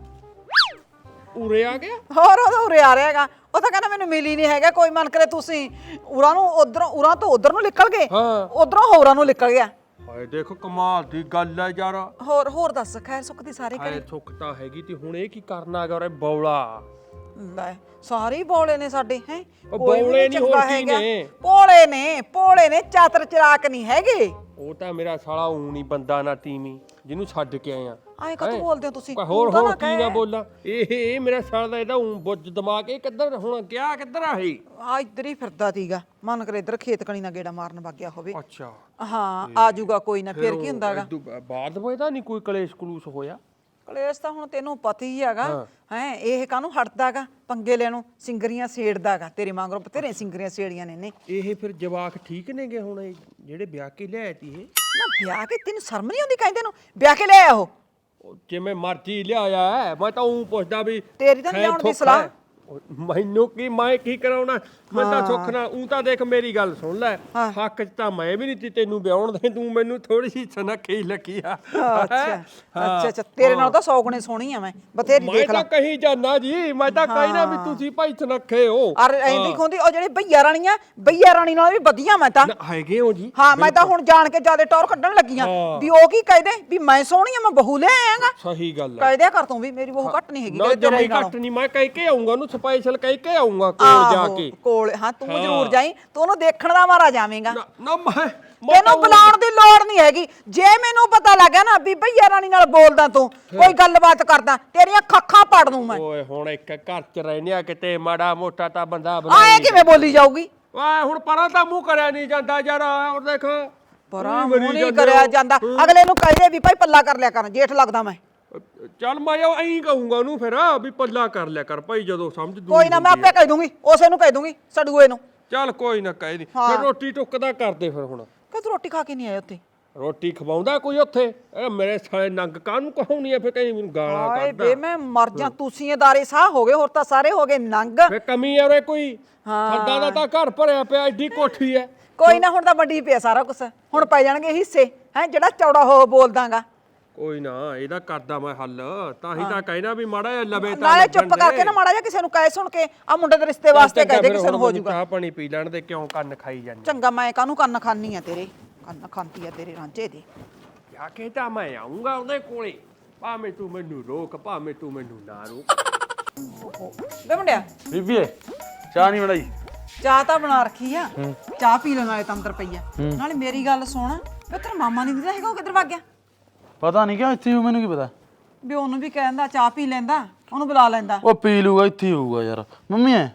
ਉਰੇ ਆ ਗਿਆ? ਹੋਰ ਉਹ ਤਾਂ ਉਰੇ ਆ ਰਿਹਾ ਹੈਗਾ। ਉਹ ਤਾਂ ਕਹਿੰਦਾ ਮੈਨੂੰ ਮਿਲੀ ਨਹੀਂ ਹੈਗਾ ਕੋਈ ਮਨ ਕਰੇ ਤੁਸੀਂ ਉਰਾਂ ਨੂੰ ਉਧਰੋਂ ਉਰਾਂ ਤੋਂ ਉਧਰ ਨੂੰ ਨਿਕਲ ਗਏ? ਹਾਂ। ਉਧਰੋਂ ਹੋਰਾਂ ਨੂੰ ਨਿਕਲ ਗਿਆ। ਹਾਏ ਦੇਖੋ ਕਮਾਲ ਦੀ ਗੱਲ ਹੈ ਯਾਰ। ਹੋਰ ਹੋਰ ਦੱਸ ਖੈਰ ਸੁੱਖ ਦੀ ਸਾਰੇ ਹਾਏ ਘਰੇ। ਸੁੱਖ ਤਾਂ ਹੈਗੀ ਤੇ। ਹੁਣ ਇਹ ਕੀ ਕਰਨਾ ਹੈਗਾ ਉਰੇ ਬੌਲਾ? ਲੈ ਸਾਰੇ ਹੀ ਬੋਲੇ ਨੇ ਸਾਡੇ ਹੈ? ਉਹ ਬੌਲੇ ਨੀ, ਹੋਰ ਕੀ ਨੇ? ਪੋਲੇ ਨੇ ਪੋਲੇ ਨੇ ਚਾਤਰ ਚਰਾਕ ਨਹੀਂ ਹੈਗੇ। ਉਹ ਤਾਂ ਮੇਰਾ ਸਾਲਾ ਊਂ ਨਹੀਂ ਬੰਦਾ ਨਾ ਟੀਮੀ ਜਿਹਨੂੰ ਛੱਡ ਕੇ ਆਇਆ। ਆਏ ਕਦੋਂ ਹੈਂ? ਬੋਲਦੇ ਹੋ ਤੁਸੀਂ? ਕੋਈ ਹੋਰ ਤੂੰ ਤਾਂ ਹੋਰ ਨਾ ਕੀ ਨਾ ਕਹਿ। ਬੋਲਾਂ? ਇਹ ਇਹ ਮੇਰਾ ਸਾਲਾ ਦਾ ਇਹਦਾ ਊਂ ਬੁੱਝ ਦਿਮਾਗ ਇਹ ਕਿੱਧਰ ਹੁਣ ਗਿਆ ਕਿੱਧਰ ਆ ਇਹ? ਆ ਇੱਧਰ ਹੀ ਫਿਰਦਾ ਤੀਗਾ ਮਨ ਕਰੇ ਇੱਧਰ ਖੇਤ ਕਣੀ ਨਾ ਗੇੜਾ ਮਾਰਨ ਵਗ ਗਿਆ ਹੋਵੇ। ਅੱਛਾ। ਹਾਂ ਆ ਜਾਊਗਾ ਕੋਈ ਨਾ ਫਿਰ ਕੀ ਹੁੰਦਾਗਾ? ਬਾਅਦ ਵਿੱਚ ਤਾਂ ਨਹੀਂ ਕੋਈ ਕਲੇਸ਼ ਕਲੂਸ ਹੋਇਆ? ਕਲੇਸ਼ ਤਾਂ ਹੁਣ ਤੈਨੂੰ ਪਤਾ ਹੀ ਹੈਗਾ। ਹੈ। ਇਹ ਕਾਹਨੂੰ ਹਟਦਾਗਾ? ਪੰਗੇ ਲੈਣੋਂ ਸਿੰਗਰੀਆਂ ਸੇੜਦਾਗਾ। ਤੇਰੇ ਵਾਂਗਰੋਂ ਬਥੇਰੇ ਸਿੰਗਰੀਆਂ ਸੇੜੀਆਂ ਨੇ ਨੇ ਇਹ ਫਿਰ ਜਵਾਕ ਠੀਕ ਨੇਗੇ ਹੁਣ ਇਹ ਜਿਹੜੇ ਵਿਆਹ ਕੇ ਲਿਆਏ ਤੀ ਇਹ? ਨਾ ਵਿਆਹ ਕੇ ਤੈਨੂੰ ਸ਼ਰਮ ਨਹੀਂ ਆਉਂਦੀ ਕਹਿੰਦੇ ਨੂੰ? ਵਿਆਹ ਕੇ ਲੈ ਆਇਆ ਉਹ ਜਿਵੇਂ ਮਰਜ਼ੀ ਲਿਆਇਆ ਹੈ, ਮੈਂ ਤਾਂ ਉਹ ਪੁੱਛਦਾ ਵੀ ਤੇਰੀ ਤਾਂ ਖੈਰ ਲਿਆਉਣ ਦੀ ਥੁੱਕ ਸਲਾਹ ਹੈ। ਮੈਨੂੰ ਕੀ ਮੈਂ ਕੀ ਕਰਾਉਣਾ? ਮੈਂ ਤਾਂ ਸੁੱਖ ਨਾਲ ਉਹ ਤਾਂ ਦੇਖ ਮੇਰੀ ਗੱਲ ਸੁਣ ਲੈ। ਹੱਕ 'ਚ ਤਾਂ ਮੈਂ ਵੀ ਨਹੀਂ ਤੀ ਤੈਨੂੰ ਵਿਆਹਣ ਦੇ ਤੂੰ ਮੈਨੂੰ ਥੋੜੀ ਜਿਹੀ ਸਨਖੀ ਲੱਗੀ ਆ। ਅੱਛਾ ਅੱਛਾ ਅੱਛਾ ਤੇਰੇ ਨਾਲ ਤਾਂ 100 ਗੁਣੇ ਸੋਹਣੀ ਆ ਮੈਂ ਬਥੇਰੀ ਦੇਖ ਲਾ। ਤਾਂ ਕਹੀ ਜਾਨਾ ਜੀ ਮੈਂ ਤਾਂ ਕਹਿਣਾ ਵੀ ਤੁਸੀਂ ਭਾਈ ਸਨਖੇ ਹੋ। ਔਰ ਐਂਦੀ ਖੁੰਦੀ ਉਹ ਜਿਹੜੀ ਭਈਆ ਰਾਣੀਆਂ ਭਈਆ ਰਾਣੀ ਨਾਲ ਵੀ ਵਧੀਆ ਮੈਂ ਤਾਂ। ਹੈਗੇ ਹੋ ਜੀ ਹਾਂ ਮੈਂ ਤਾਂ ਹੁਣ ਜਾਣ ਕੇ ਜਿਆਦੇ ਟੌਰ ਕੱਢਣ ਲੱਗੀਆਂ। ਵੀ ਉਹ ਕੀ ਕਹਦੇ? ਵੀ ਮੈਂ ਸੋਹਣੀ ਆ ਮੈਂ ਬਹੂ ਲੈ ਆਇਆਗਾ। ਸਹੀ ਗੱਲ ਹੈ ਕਹਿਦਿਆ ਕਰ ਤੂੰ ਵੀ ਮੇਰੀ ਬਹੂ ਘੱਟ ਨਹੀਂ ਹੈਗੀ ਨਾ ਜਮੀ ਘੱਟ ਨਹੀਂ ਮੈਂ ਕਹਿ ਕੇ ਆਉਂਗਾ ਉਹਨੂੰ ਸਪੈਸ਼ਲ ਕਹਿ ਕੇ ਆਉਂਗਾ ਕੋਲ ਜਾ ਆਹੋ, ਕੇ। ਕੋਲ ਹਾਂ ਤੂੰ ਜ਼ਰੂਰ ਜਾਈ ਤੂੰ ਉਹਨੂੰ ਦੇਖਣ ਦਾ ਮਾਰਾ ਜਾਵੇਂਗਾ। ਨਾ ਨਾ ਮੈਂ ਮੈਂ ਤੈਨੂੰ ਬੁਲਾਉਣ ਦੀ ਲੋੜ ਨਹੀਂ ਹੈਗੀ। ਜੇ ਮੈਨੂੰ ਪਤਾ ਲੱਗਾ ਨਾ ਵੀ ਭਈਆ ਰਾਣੀ ਨਾਲ ਬੋਲਦਾ ਤੂੰ ਕੋਈ ਗੱਲਬਾਤ ਕਰਦਾ ਤੇਰੀਆਂ ਖੱਖਾਂ ਪੜ ਦੂੰ ਮੈਂ। ਓਏ ਹੁਣ ਇੱਕ ਘਰ ਚ ਰਹਿੰਦੇ ਆ ਕਿਤੇ ਮਾੜਾ ਮੋਟਾ ਤਾਂ ਬੰਦਾ ਆਏ ਕਿਵੇਂ ਬੋਲੀ ਜਾਊਗੀ? ਓਏ ਹੁਣ ਪਰਾਂ ਤਾਂ ਮੂੰਹ ਕਰਿਆ ਨਹੀਂ ਜਾਂਦਾ ਯਾਰ ਔਰ ਦੇਖ। ਪਰਾਂ ਮੂੰਹ ਨਹੀਂ ਕਰਿਆ। ਜਾਂਦਾ। ਅਗਲੇ ਨੂੰ ਕਹਦੇ ਵੀ ਭਾਈ ਪੱਲਾ ਕਰ ਲਿਆ ਕਰ ਜੇਠ ਲੱਗਦਾ ਮੈਂ। ਚੱਲ ਮੈਂ ਐਂ ਕਹੂੰਗਾ ਉਹਨੂੰ ਫਿਰ ਵੀ ਪੱਲਾ ਕਰ ਲਿਆ ਕਰ ਭਾਈ ਜਦੋਂ ਸਮਝ ਦੂ ਕੋਈ ਨਾ ਮੈਂ ਆਪੇ ਕਹਿ ਦੂੰਗੀ ਉਸੇ ਨੂੰ ਕਹਿ ਦੂੰਗੀ ਸੜੂਏ ਨੂੰ। ਚੱਲ ਕੋਈ ਨਾ ਕਹਿ ਦੀ। ਫਿਰ ਰੋਟੀ ਟੁੱਕਦਾ ਕਰਦੇ ਫਿਰ ਹੁਣ। ਕਿ ਤੂੰ ਰੋਟੀ ਖਾ ਕੇ ਨਹੀਂ ਆਇਆ ਉੱਥੇ? ਰੋਟੀ ਖਵਾਉਂਦਾ ਕੋਈ ਉੱਥੇ? ਇਹ ਮੇਰੇ ਸਾਲੇ ਨੰਗ ਕਾਹਨੂੰ ਕਹਾਉਣੀ ਆ ਫਿਰ ਕਹੀਂ ਮੈਨੂੰ ਗਾਲਾਂ ਹਾਏ ਕੱਢਦਾ। ਬੇ ਮੈਂ ਮਰ ਜਾ ਤੁਸੀਂ ਦਾਰੇ ਸਾਹ ਹੋ ਗਏ ਹੋਰ ਤਾਂ ਸਾਰੇ ਹੋ ਗਏ ਨੰਗ। ਫੇ ਕਮੀ ਆ ਉਰੇ ਕੋਈ। ਸੱਦਾ ਦਾ ਤਾਂ ਘਰ ਭਰਿਆ ਪਿਆ ਐਡੀ ਕੋਠੀ ਐ। ਕੋਈ ਨਾ ਹੁਣ ਤਾਂ ਵੱਡੀ ਪਿਆ ਸਾਰਾ ਕੁਝ ਹੁਣ ਪੈ ਜਾਣਗੇ ਹਿੱਸੇ ਹੈ ਜਿਹੜਾ ਚੌੜਾ ਹੋ ਬੋਲਦਾਗਾ ਕੋਈ ਨਾ ਇਹਦਾ ਕਰਦਾ ਮੈਂ ਹੱਲ। ਤਾਂ ਹੀ ਤਾਂ ਕਹਿਣਾ ਵੀ ਮਾੜਾ ਜਿਹਾ ਲਵੇ ਤਾਂ ਨਾਲੇ ਲੱਗਣ ਚੁੱਪ ਦੇ। ਕਰਕੇ ਨਾ ਮਾੜਾ ਜਿਹਾ ਕਿਸੇ ਨੂੰ ਕਹਿ ਸੁਣ ਕੇ ਆ ਮੁੰਡੇ ਦੇ ਰਿਸ਼ਤੇ ਵਾਸਤੇ ਕਹਿ ਦੇ ਕਿਸੇ ਨੂੰ ਹੋ ਜਾਊਗਾ ਚਾਹ ਪਾਣੀ ਪੀ ਲੈਣ ਦੇ ਕਿਉਂ ਕੰਨ ਖਾਈ ਜਾਂਦੀ? ਚੰਗਾ ਮੈਂ ਕਾਹਨੂੰ ਕੰਨ ਖਾਨੀ ਆ ਤੇਰੇ? ਕੰਨ ਖਾਂਦੀ ਆ ਤੇਰੇ ਰਾਂਝੇ ਦੇ। ਜਾ ਕੇ ਤਾਂ ਮੈਂ ਆਉਂਗਾ ਉਹਦੇ ਕੋਲੇ। ਭਾਵੇਂ ਤੂੰ ਮੈਨੂੰ ਰੋਕ ਭਾਵੇਂ ਤੂੰ ਮੈਨੂੰ ਨਾ ਰੋਕ। ਵੇ ਮੁੰਡਿਆ। ਬੀਬੀਏ ਚਾਹ ਨਹੀਂ ਬਣਾਈ? ਚਾਹ ਤਾਂ ਬਣਾ ਰੱਖੀ ਆ। ਚਾਹ ਪੀ ਲੈਣ ਵਾਲੇ ਤਾਂ ਅੰਦਰ ਪਈ ਆ। ਨਾਲੇ ਮੇਰੀ ਗੱਲ ਸੁਣ ਵੇ ਤੇਰਾ ਮਾਮਾ ਨਹੀਂ ਦਿਖਦਾ ਹੈਗਾ ਉਹ ਕਿੱਧਰ ਵਗ ਗਿਆ? ਪਤਾ ਨਹੀਂ ਕਿਉਂ ਇੱਥੇ ਹੀ ਮੈਨੂੰ ਕੀ ਪਤਾ? ਵੀ ਉਹਨੂੰ ਵੀ ਕਹਿੰਦਾ ਚਾਹ ਪੀ ਲੈਂਦਾ ਉਹਨੂੰ ਬੁਲਾ ਲੈਂਦਾ। ਉਹ ਪੀ ਲੂਗਾ ਇੱਥੇ ਹੀ ਹੋਊਗਾ ਯਾਰ। ਮੰਮੀ ਐ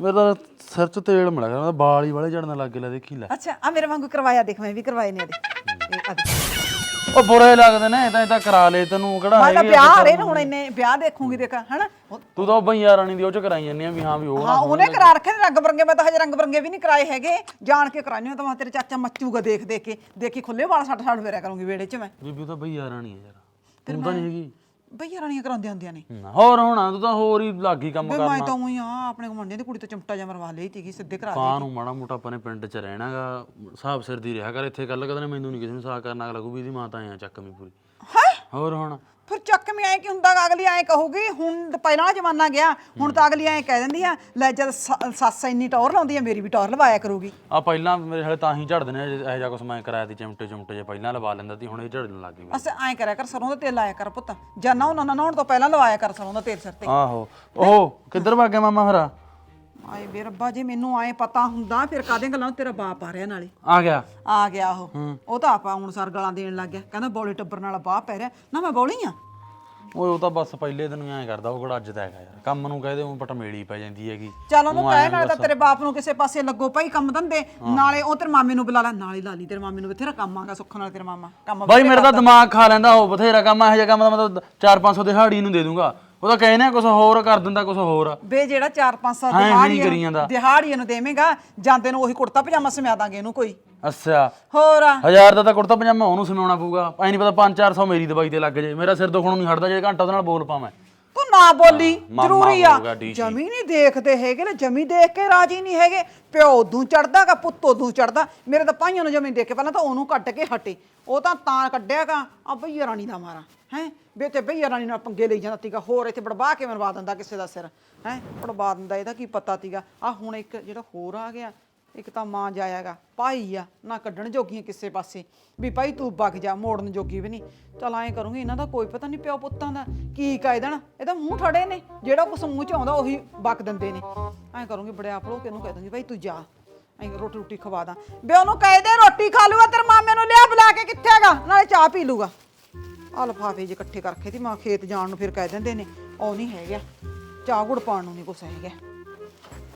ਮੇਰਾ ਤਾਂ ਸਿਰ 'ਚ ਤੇਲ ਮਿਲਿਆ ਕਰਦਾ ਬਾਲ ਹੀ ਵਾਲੇ ਝੜਨ ਲੱਗ ਗਏ ਲੈ ਦੇਖੀ ਲੈ। ਅੱਛਾ ਆ ਮੇਰੇ ਵਾਂਗੂ ਕਰਵਾਇਆ ਦੇਖ ਮੈਂ ਵੀ ਕਰਵਾਏ ਨੇ ਇਹਦੇ। ਇਹ ਆ ਦੇਖ। ਉਹ ਬੁਰੇ ਲੱਗਦੇ ਨੇ ਇਹ ਤਾਂ ਇਹ ਤਾਂ ਕਰਾ ਲੇ ਤੈਨੂੰ ਕਿਹੜਾ ਮੈਂ ਤਾਂ ਹੈਗੇ ਆ ਵਿਆਹ ਨੇ ਹੁਣ ਇੰਨੇ ਵਿਆਹ ਦੇਖੂਗੀ ਦੇਖ ਹਨਾ? ਤੂੰ ਤਾਂ ਬਈਆ ਰਾਣੀ ਦੀ ਉਹ ਚ ਕਰਾਈ ਜਾਂਦੀ ਆ ਵੀ ਹਾਂ ਵੀ ਉਹ ਹਾਂ ਉਹਨੇ ਕਰਾ ਰੱਖੇ ਨੇ ਰੰਗ ਬਰੰਗੇ ਮੈਂ ਤਾਂ ਹਜੇ ਰੰਗ ਬਰੰਗੇ ਵੀ ਨਹੀਂ ਕਰਾਏ ਹੈਗੇ। ਜਾਣ ਕੇ ਕਰਾਣੀ ਤਾਂ ਮੈਂ ਤੇਰੇ ਚਾਚਾ ਮੱਚੂਗਾ ਦੇਖ ਦੇਖ ਕੇ। ਦੇਖੀ ਖੁੱਲੇ ਵਾਲ ਛੱਡ ਛੱਡ ਫੇਰਿਆ ਕਰੂੰਗੀ ਵਿਹੜੇ 'ਚ ਮੈਂ। ਬੀਬੀ ਉਹ ਤਾਂ ਬਈਆ ਰਾਣੀ ਆ ਯਾਰ। ਤੂੰ ਤਾਂ ਨਹੀਂ ਹੈਗੀ। ਬਈਆ ਰਾਣੀਆਂ ਕਰਾਉਂਦੀਆਂ ਹੁੰਦੀਆਂ ਨੇ। ਹੋਰ ਹੋਣਾ ਤੂੰ ਤਾਂ ਹੋਰ ਹੀ ਲੱਗੀ ਕੰਮ ਵੇ ਮੈਂ ਕਰਨਾ ਤਾਂ ਉਹੀ ਆ ਆਪਣੇ ਗੁਆਂਢੀਆਂ ਦੀ ਕੁੜੀ ਤੋਂ ਚਮਟਾ ਜਾਂ ਮਰਵਾ ਲਈ ਸੀਗੀ ਸਿੱਧੇ ਕਰਾ ਕਾਂ ਨੂੰ ਮਾੜਾ ਮੋਟਾ ਆਪਣੇ ਪਿੰਡ ਚ ਰਹਿਣਾਗਾ ਹਿਸਾਬ ਸਿਰ ਦੀ ਰਿਹਾ ਕਰ ਇੱਥੇ ਗੱਲ ਕਦੇ ਮੈਨੂੰ ਨਹੀਂ ਕਿਸੇ ਨੂੰ ਸਾਹ ਕਰਨਾ ਲੱਗੂ ਵੀ ਇਹਦੀ ਮਾਂ ਤਾਂ ਐ ਚੱਕਵੀਂ ਪੂਰੀ। ਹੈ? ਹੋਰ ਹੁਣ ਫਿਰ ਚੱਕ ਮੈਂ ਐ ਕਿ ਹੁੰਦਾ ਗਾ, ਅਗਲੀ ਐ ਕਹੂਗੀ ਹੁਣ ਤਾਂ ਪਹਿਲਾਂ ਵਾਲਾ ਜ਼ਮਾਨਾ ਗਿਆ ਹੁਣ ਤਾਂ ਅਗਲੀ ਐ ਕਹਿ ਦਿੰਦੀ ਆ ਲੈ ਜਦ ਸ- ਸੱਸ ਇੰਨੀ ਟੌਰ ਲਾਉਂਦੀ ਆ ਮੇਰੀ ਵੀ ਟੌਰ ਲਵਾਇਆ ਕਰੂਗੀ। ਆ ਪਹਿਲਾਂ ਮੇਰੇ ਹਾਲੇ ਤਾਂ ਹੀ ਝੜਦੇ ਨੇ ਇਹੋ ਜਿਹਾ ਕੁਛ ਮੈਂ ਕਰਾਇਆ ਤੀ ਚਿਮਟੇ ਚਿਮਟੇ ਜੇ ਪਹਿਲਾਂ ਲਵਾ ਲੈਂਦਾ ਤੀ ਹੁਣ ਇਹ ਝੜਨ ਲੱਗ ਗਈ ਅਸ ਐ ਕਰਿਆ ਕਰ ਸਰੋਂ ਦਾ ਤੇਲ ਲਾਇਆ ਕਰ ਪੁੱਤ। ਜਾਨਾ ਉਹਨਾਂ ਨਾਲ ਨਹਾਉਣ ਤੋਂ ਪਹਿਲਾਂ ਲਵਾਇਆ ਕਰ ਸਰੋਂ ਦਾ ਤੇਲ ਸਿਰ ਤੇ। ਆਹੋ ਉਹ ਕਿੱਧਰ ਭੱਗ ਗਿਆ ਮਾਮਾ ਫਿਰ? ਆਏ ਵੇ ਰੱਬਾ ਜੇ ਮੈਨੂੰ ਆਏ ਪਤਾ ਹੁੰਦਾ ਫਿਰ ਕਾਹਦੀਆਂ ਗੱਲਾਂ? ਨੂੰ ਤੇਰਾ ਬਾਪ ਆ ਰਿਹਾ ਨਾਲੇ। ਆ ਗਿਆ। ਆ ਗਿਆ ਉਹ। ਉਹ ਤਾਂ ਆਪਾ ਹੁਣ ਸਰ ਗਲਾਂ ਦੇਣ ਲੱਗ ਗਿਆ। ਕਹਿੰਦਾ ਬੋਲੇ ਟੱਬਰ ਨਾਲ ਬਾਹ ਪੈ ਰਿਹਾ। ਨਾ ਮੈਂ ਬੋਲੀ ਆ? ਓਏ ਉਹ ਤਾਂ ਬਸ ਪਹਿਲੇ ਦਿਨ ਹੀ ਐਂ ਕਰਦਾ ਉਹ ਕਿਹੜਾ ਅੱਜ ਦਾ ਹੈਗਾ ਯਾਰ। ਕੰਮ ਨੂੰ ਕਹਦੇ ਉਹ ਪਟਮੇੜੀ ਪੈ ਜਾਂਦੀ ਹੈਗੀ। ਚੱਲ ਉਹਨੂੰ ਕਹਿ ਨਾਲੇ ਤਾਂ। ਤੇਰੇ ਬਾਪ ਨੂੰ ਕਿਸੇ ਪਾਸੇ ਲੱਗੋ ਭਾਈ ਕੰਮ ਧੰਦੇ। ਨਾਲੇ ਉਹ ਤੇਰੇ ਮਾਮੇ ਨੂੰ ਬੁਲਾ ਲੈ। ਨਾਲੇ ਲਾ ਲਈ ਤੇਰੇ ਮਾਮੇ ਨੂੰ। ਬਥੇਰਾ ਕੰਮ ਆਗਾ ਸੁੱਖ ਨਾਲ ਤੇਰਾ ਮਾਮਾ। ਕੰਮ ਬਾਈ ਮੇਰਾ ਤਾਂ ਦਿਮਾਗ ਖਾ ਲੈਂਦਾ ਉਹ। ਬਥੇਰਾ ਕੰਮ ਇਹੋ ਜਿਹਾ ਕੰਮ ਦਾ ਮਤਲਬ 4-500 ਦਿਹਾੜੀ ਨੂੰ ਦੇ ਦੂੰਗਾ। ਉਹ ਤਾਂ ਕਹਿੰਦੇ ਕੁਝ ਹੋਰ ਕਰ ਦਿੰਦਾ ਕੁਝ ਹੋਰ। ਬੇ ਜਿਹੜਾ 4-500 ਹਾਂ, ਐਵੇਂ ਹੀ ਕਰੀ ਦਿਹਾੜੀ ਜਾਂਦਾ। ਦਿਹਾੜੀ ਨੂੰ ਦੇਵੇਂਗਾ ਜਾਂਦੇ ਨੂੰ ਉਹੀ ਕੁੜਤਾ ਪਜਾਮਾ ਸਮਿਆ ਦਾਂਗੇ ਇਹਨੂੰ ਕੋਈ। ਅੱਛਾ। ਹੋਰ ਆ। ਹਜ਼ਾਰ ਦਾ ਤਾਂ ਕੁੜਤਾ ਪਜਾਮਾ ਉਹਨੂੰ ਸਮਾਉਣਾ ਪਊਗਾ। ਐ ਨਹੀਂ ਪਤਾ 5-400 ਮੇਰੀ ਦਵਾਈ ਤੇ ਲੱਗ ਜੇ। ਮੇਰਾ ਸਿਰ ਦੁਖਣੋਂ ਨਹੀਂ ਹਟਦਾ ਜੇ ਘੰਟਾ ਉਹਦੇ ਨਾਲ ਬੋਲ ਪਾਵਾਂ। ਨਾ ਬੋਲੀ ਮਾਮਾ ਜ਼ਰੂਰੀ ਆ। ਹੋਊਗਾ DC ਜਮੀ ਨਹੀਂ ਦੇਖਦੇ ਹੈਗੇ ਨਾ ਜਮੀ ਦੇਖ ਕੇ ਰਾਜੀ ਨਹੀਂ ਹੈਗੇ। ਪਿਓ ਉਦੋਂ ਚੜਦਾਗਾ ਪੁੱਤ ਉਦੋਂ ਚੜਦਾ। ਮੇਰੇ ਤਾਂ ਭਾਈਆਂ ਨੂੰ ਜਮੀ ਦੇਖ ਕੇ ਪਹਿਲਾਂ ਤਾਂ ਉਹਨੂੰ ਕੱਢ ਕੇ ਹਟੇ। ਉਹ ਤਾਂ ਤਾਂ ਕੱਢਿਆਗਾ ਆ ਭਈਆ ਰਾਣੀ ਦਾ ਮਾਰਾ ਹੈ? ਬੇ ਤੇ ਭਈਆ ਰਾਣੀ ਨਾਲ ਪੰਗੇ ਲਈ ਜਾਂਦਾ ਤੀਗਾ ਹੋਰ ਇੱਥੇ ਬੜਵਾ ਕੇ ਮਰਵਾ ਦਿੰਦਾ ਕਿਸੇ ਦਾ ਸਿਰ ਹੈ? ਬੜਵਾ ਦਿੰਦਾ ਇਹਦਾ ਕੀ ਪਤਾ ਤੀਗਾ ਆ ਹੁਣ ਇੱਕ ਜਿਹੜਾ ਹੋਰ ਆ ਗਿਆ ਇੱਕ ਤਾਂ ਮਾਂ ਜਾਇਆਗਾ, ਭਾਈ ਆ, ਨਾ ਕੱਢਣ ਜੋਗੀਆਂ ਕਿਸੇ ਪਾਸੇ। ਵੀ ਭਾਈ ਤੂੰ ਵਗ ਜਾ, ਮੋੜਨ ਜੋਗੀ ਵੀ ਨਹੀਂ। ਚਲ ਐਂ ਕਰੂੰਗੀ, ਇਹਨਾਂ ਦਾ ਕੋਈ ਪਤਾ ਨਹੀਂ ਪਿਓ ਪੁੱਤਾਂ ਦਾ ਕੀ ਕਹਿ ਦੇਣ। ਇਹਦਾ ਮੂੰਹ ਠੜੇ ਨੇ, ਜਿਹੜਾ ਕੁਛ ਮੂੰਹ ਚ ਆਉਂਦਾ ਉਹੀ ਬਕ ਦਿੰਦੇ ਨੇ। ਐਂ ਕਰੂੰਗੀ, ਬੜੇ ਆਪ ਕੇ ਇਹਨੂੰ ਕਹਿ ਦੂੰਗੀ, ਭਾਈ ਤੂੰ ਜਾ, ਐਂ ਰੋਟੀ ਰੋਟੀ ਖਵਾ ਦਾਂ। ਬੇ ਉਹਨੂੰ ਕਹਿ ਦੇ, ਰੋਟੀ ਖਾ ਲੂਗਾ ਤੇਰੇ ਮਾਮੇ ਨੂੰ, ਲਿਆ ਬੁਲਾ ਕੇ ਕਿੱਥੇ ਹੈਗਾ? ਨਾਲੇ ਚਾਹ ਪੀ ਲੂਗਾ। ਆ ਲਫਾਫੇ ਜੇ ਇਕੱਠੇ ਕਰਕੇ ਤੇ ਮਾਂ ਖੇਤ ਜਾਣ ਨੂੰ ਫਿਰ ਕਹਿ ਦਿੰਦੇ ਨੇ, ਉਹ ਨਹੀਂ ਹੈਗਾ, ਚਾਹ ਗੁੜ ਪਾਉਣ ਨੂੰ ਨਹੀਂ ਕੁਛ ਹੈਗਾ।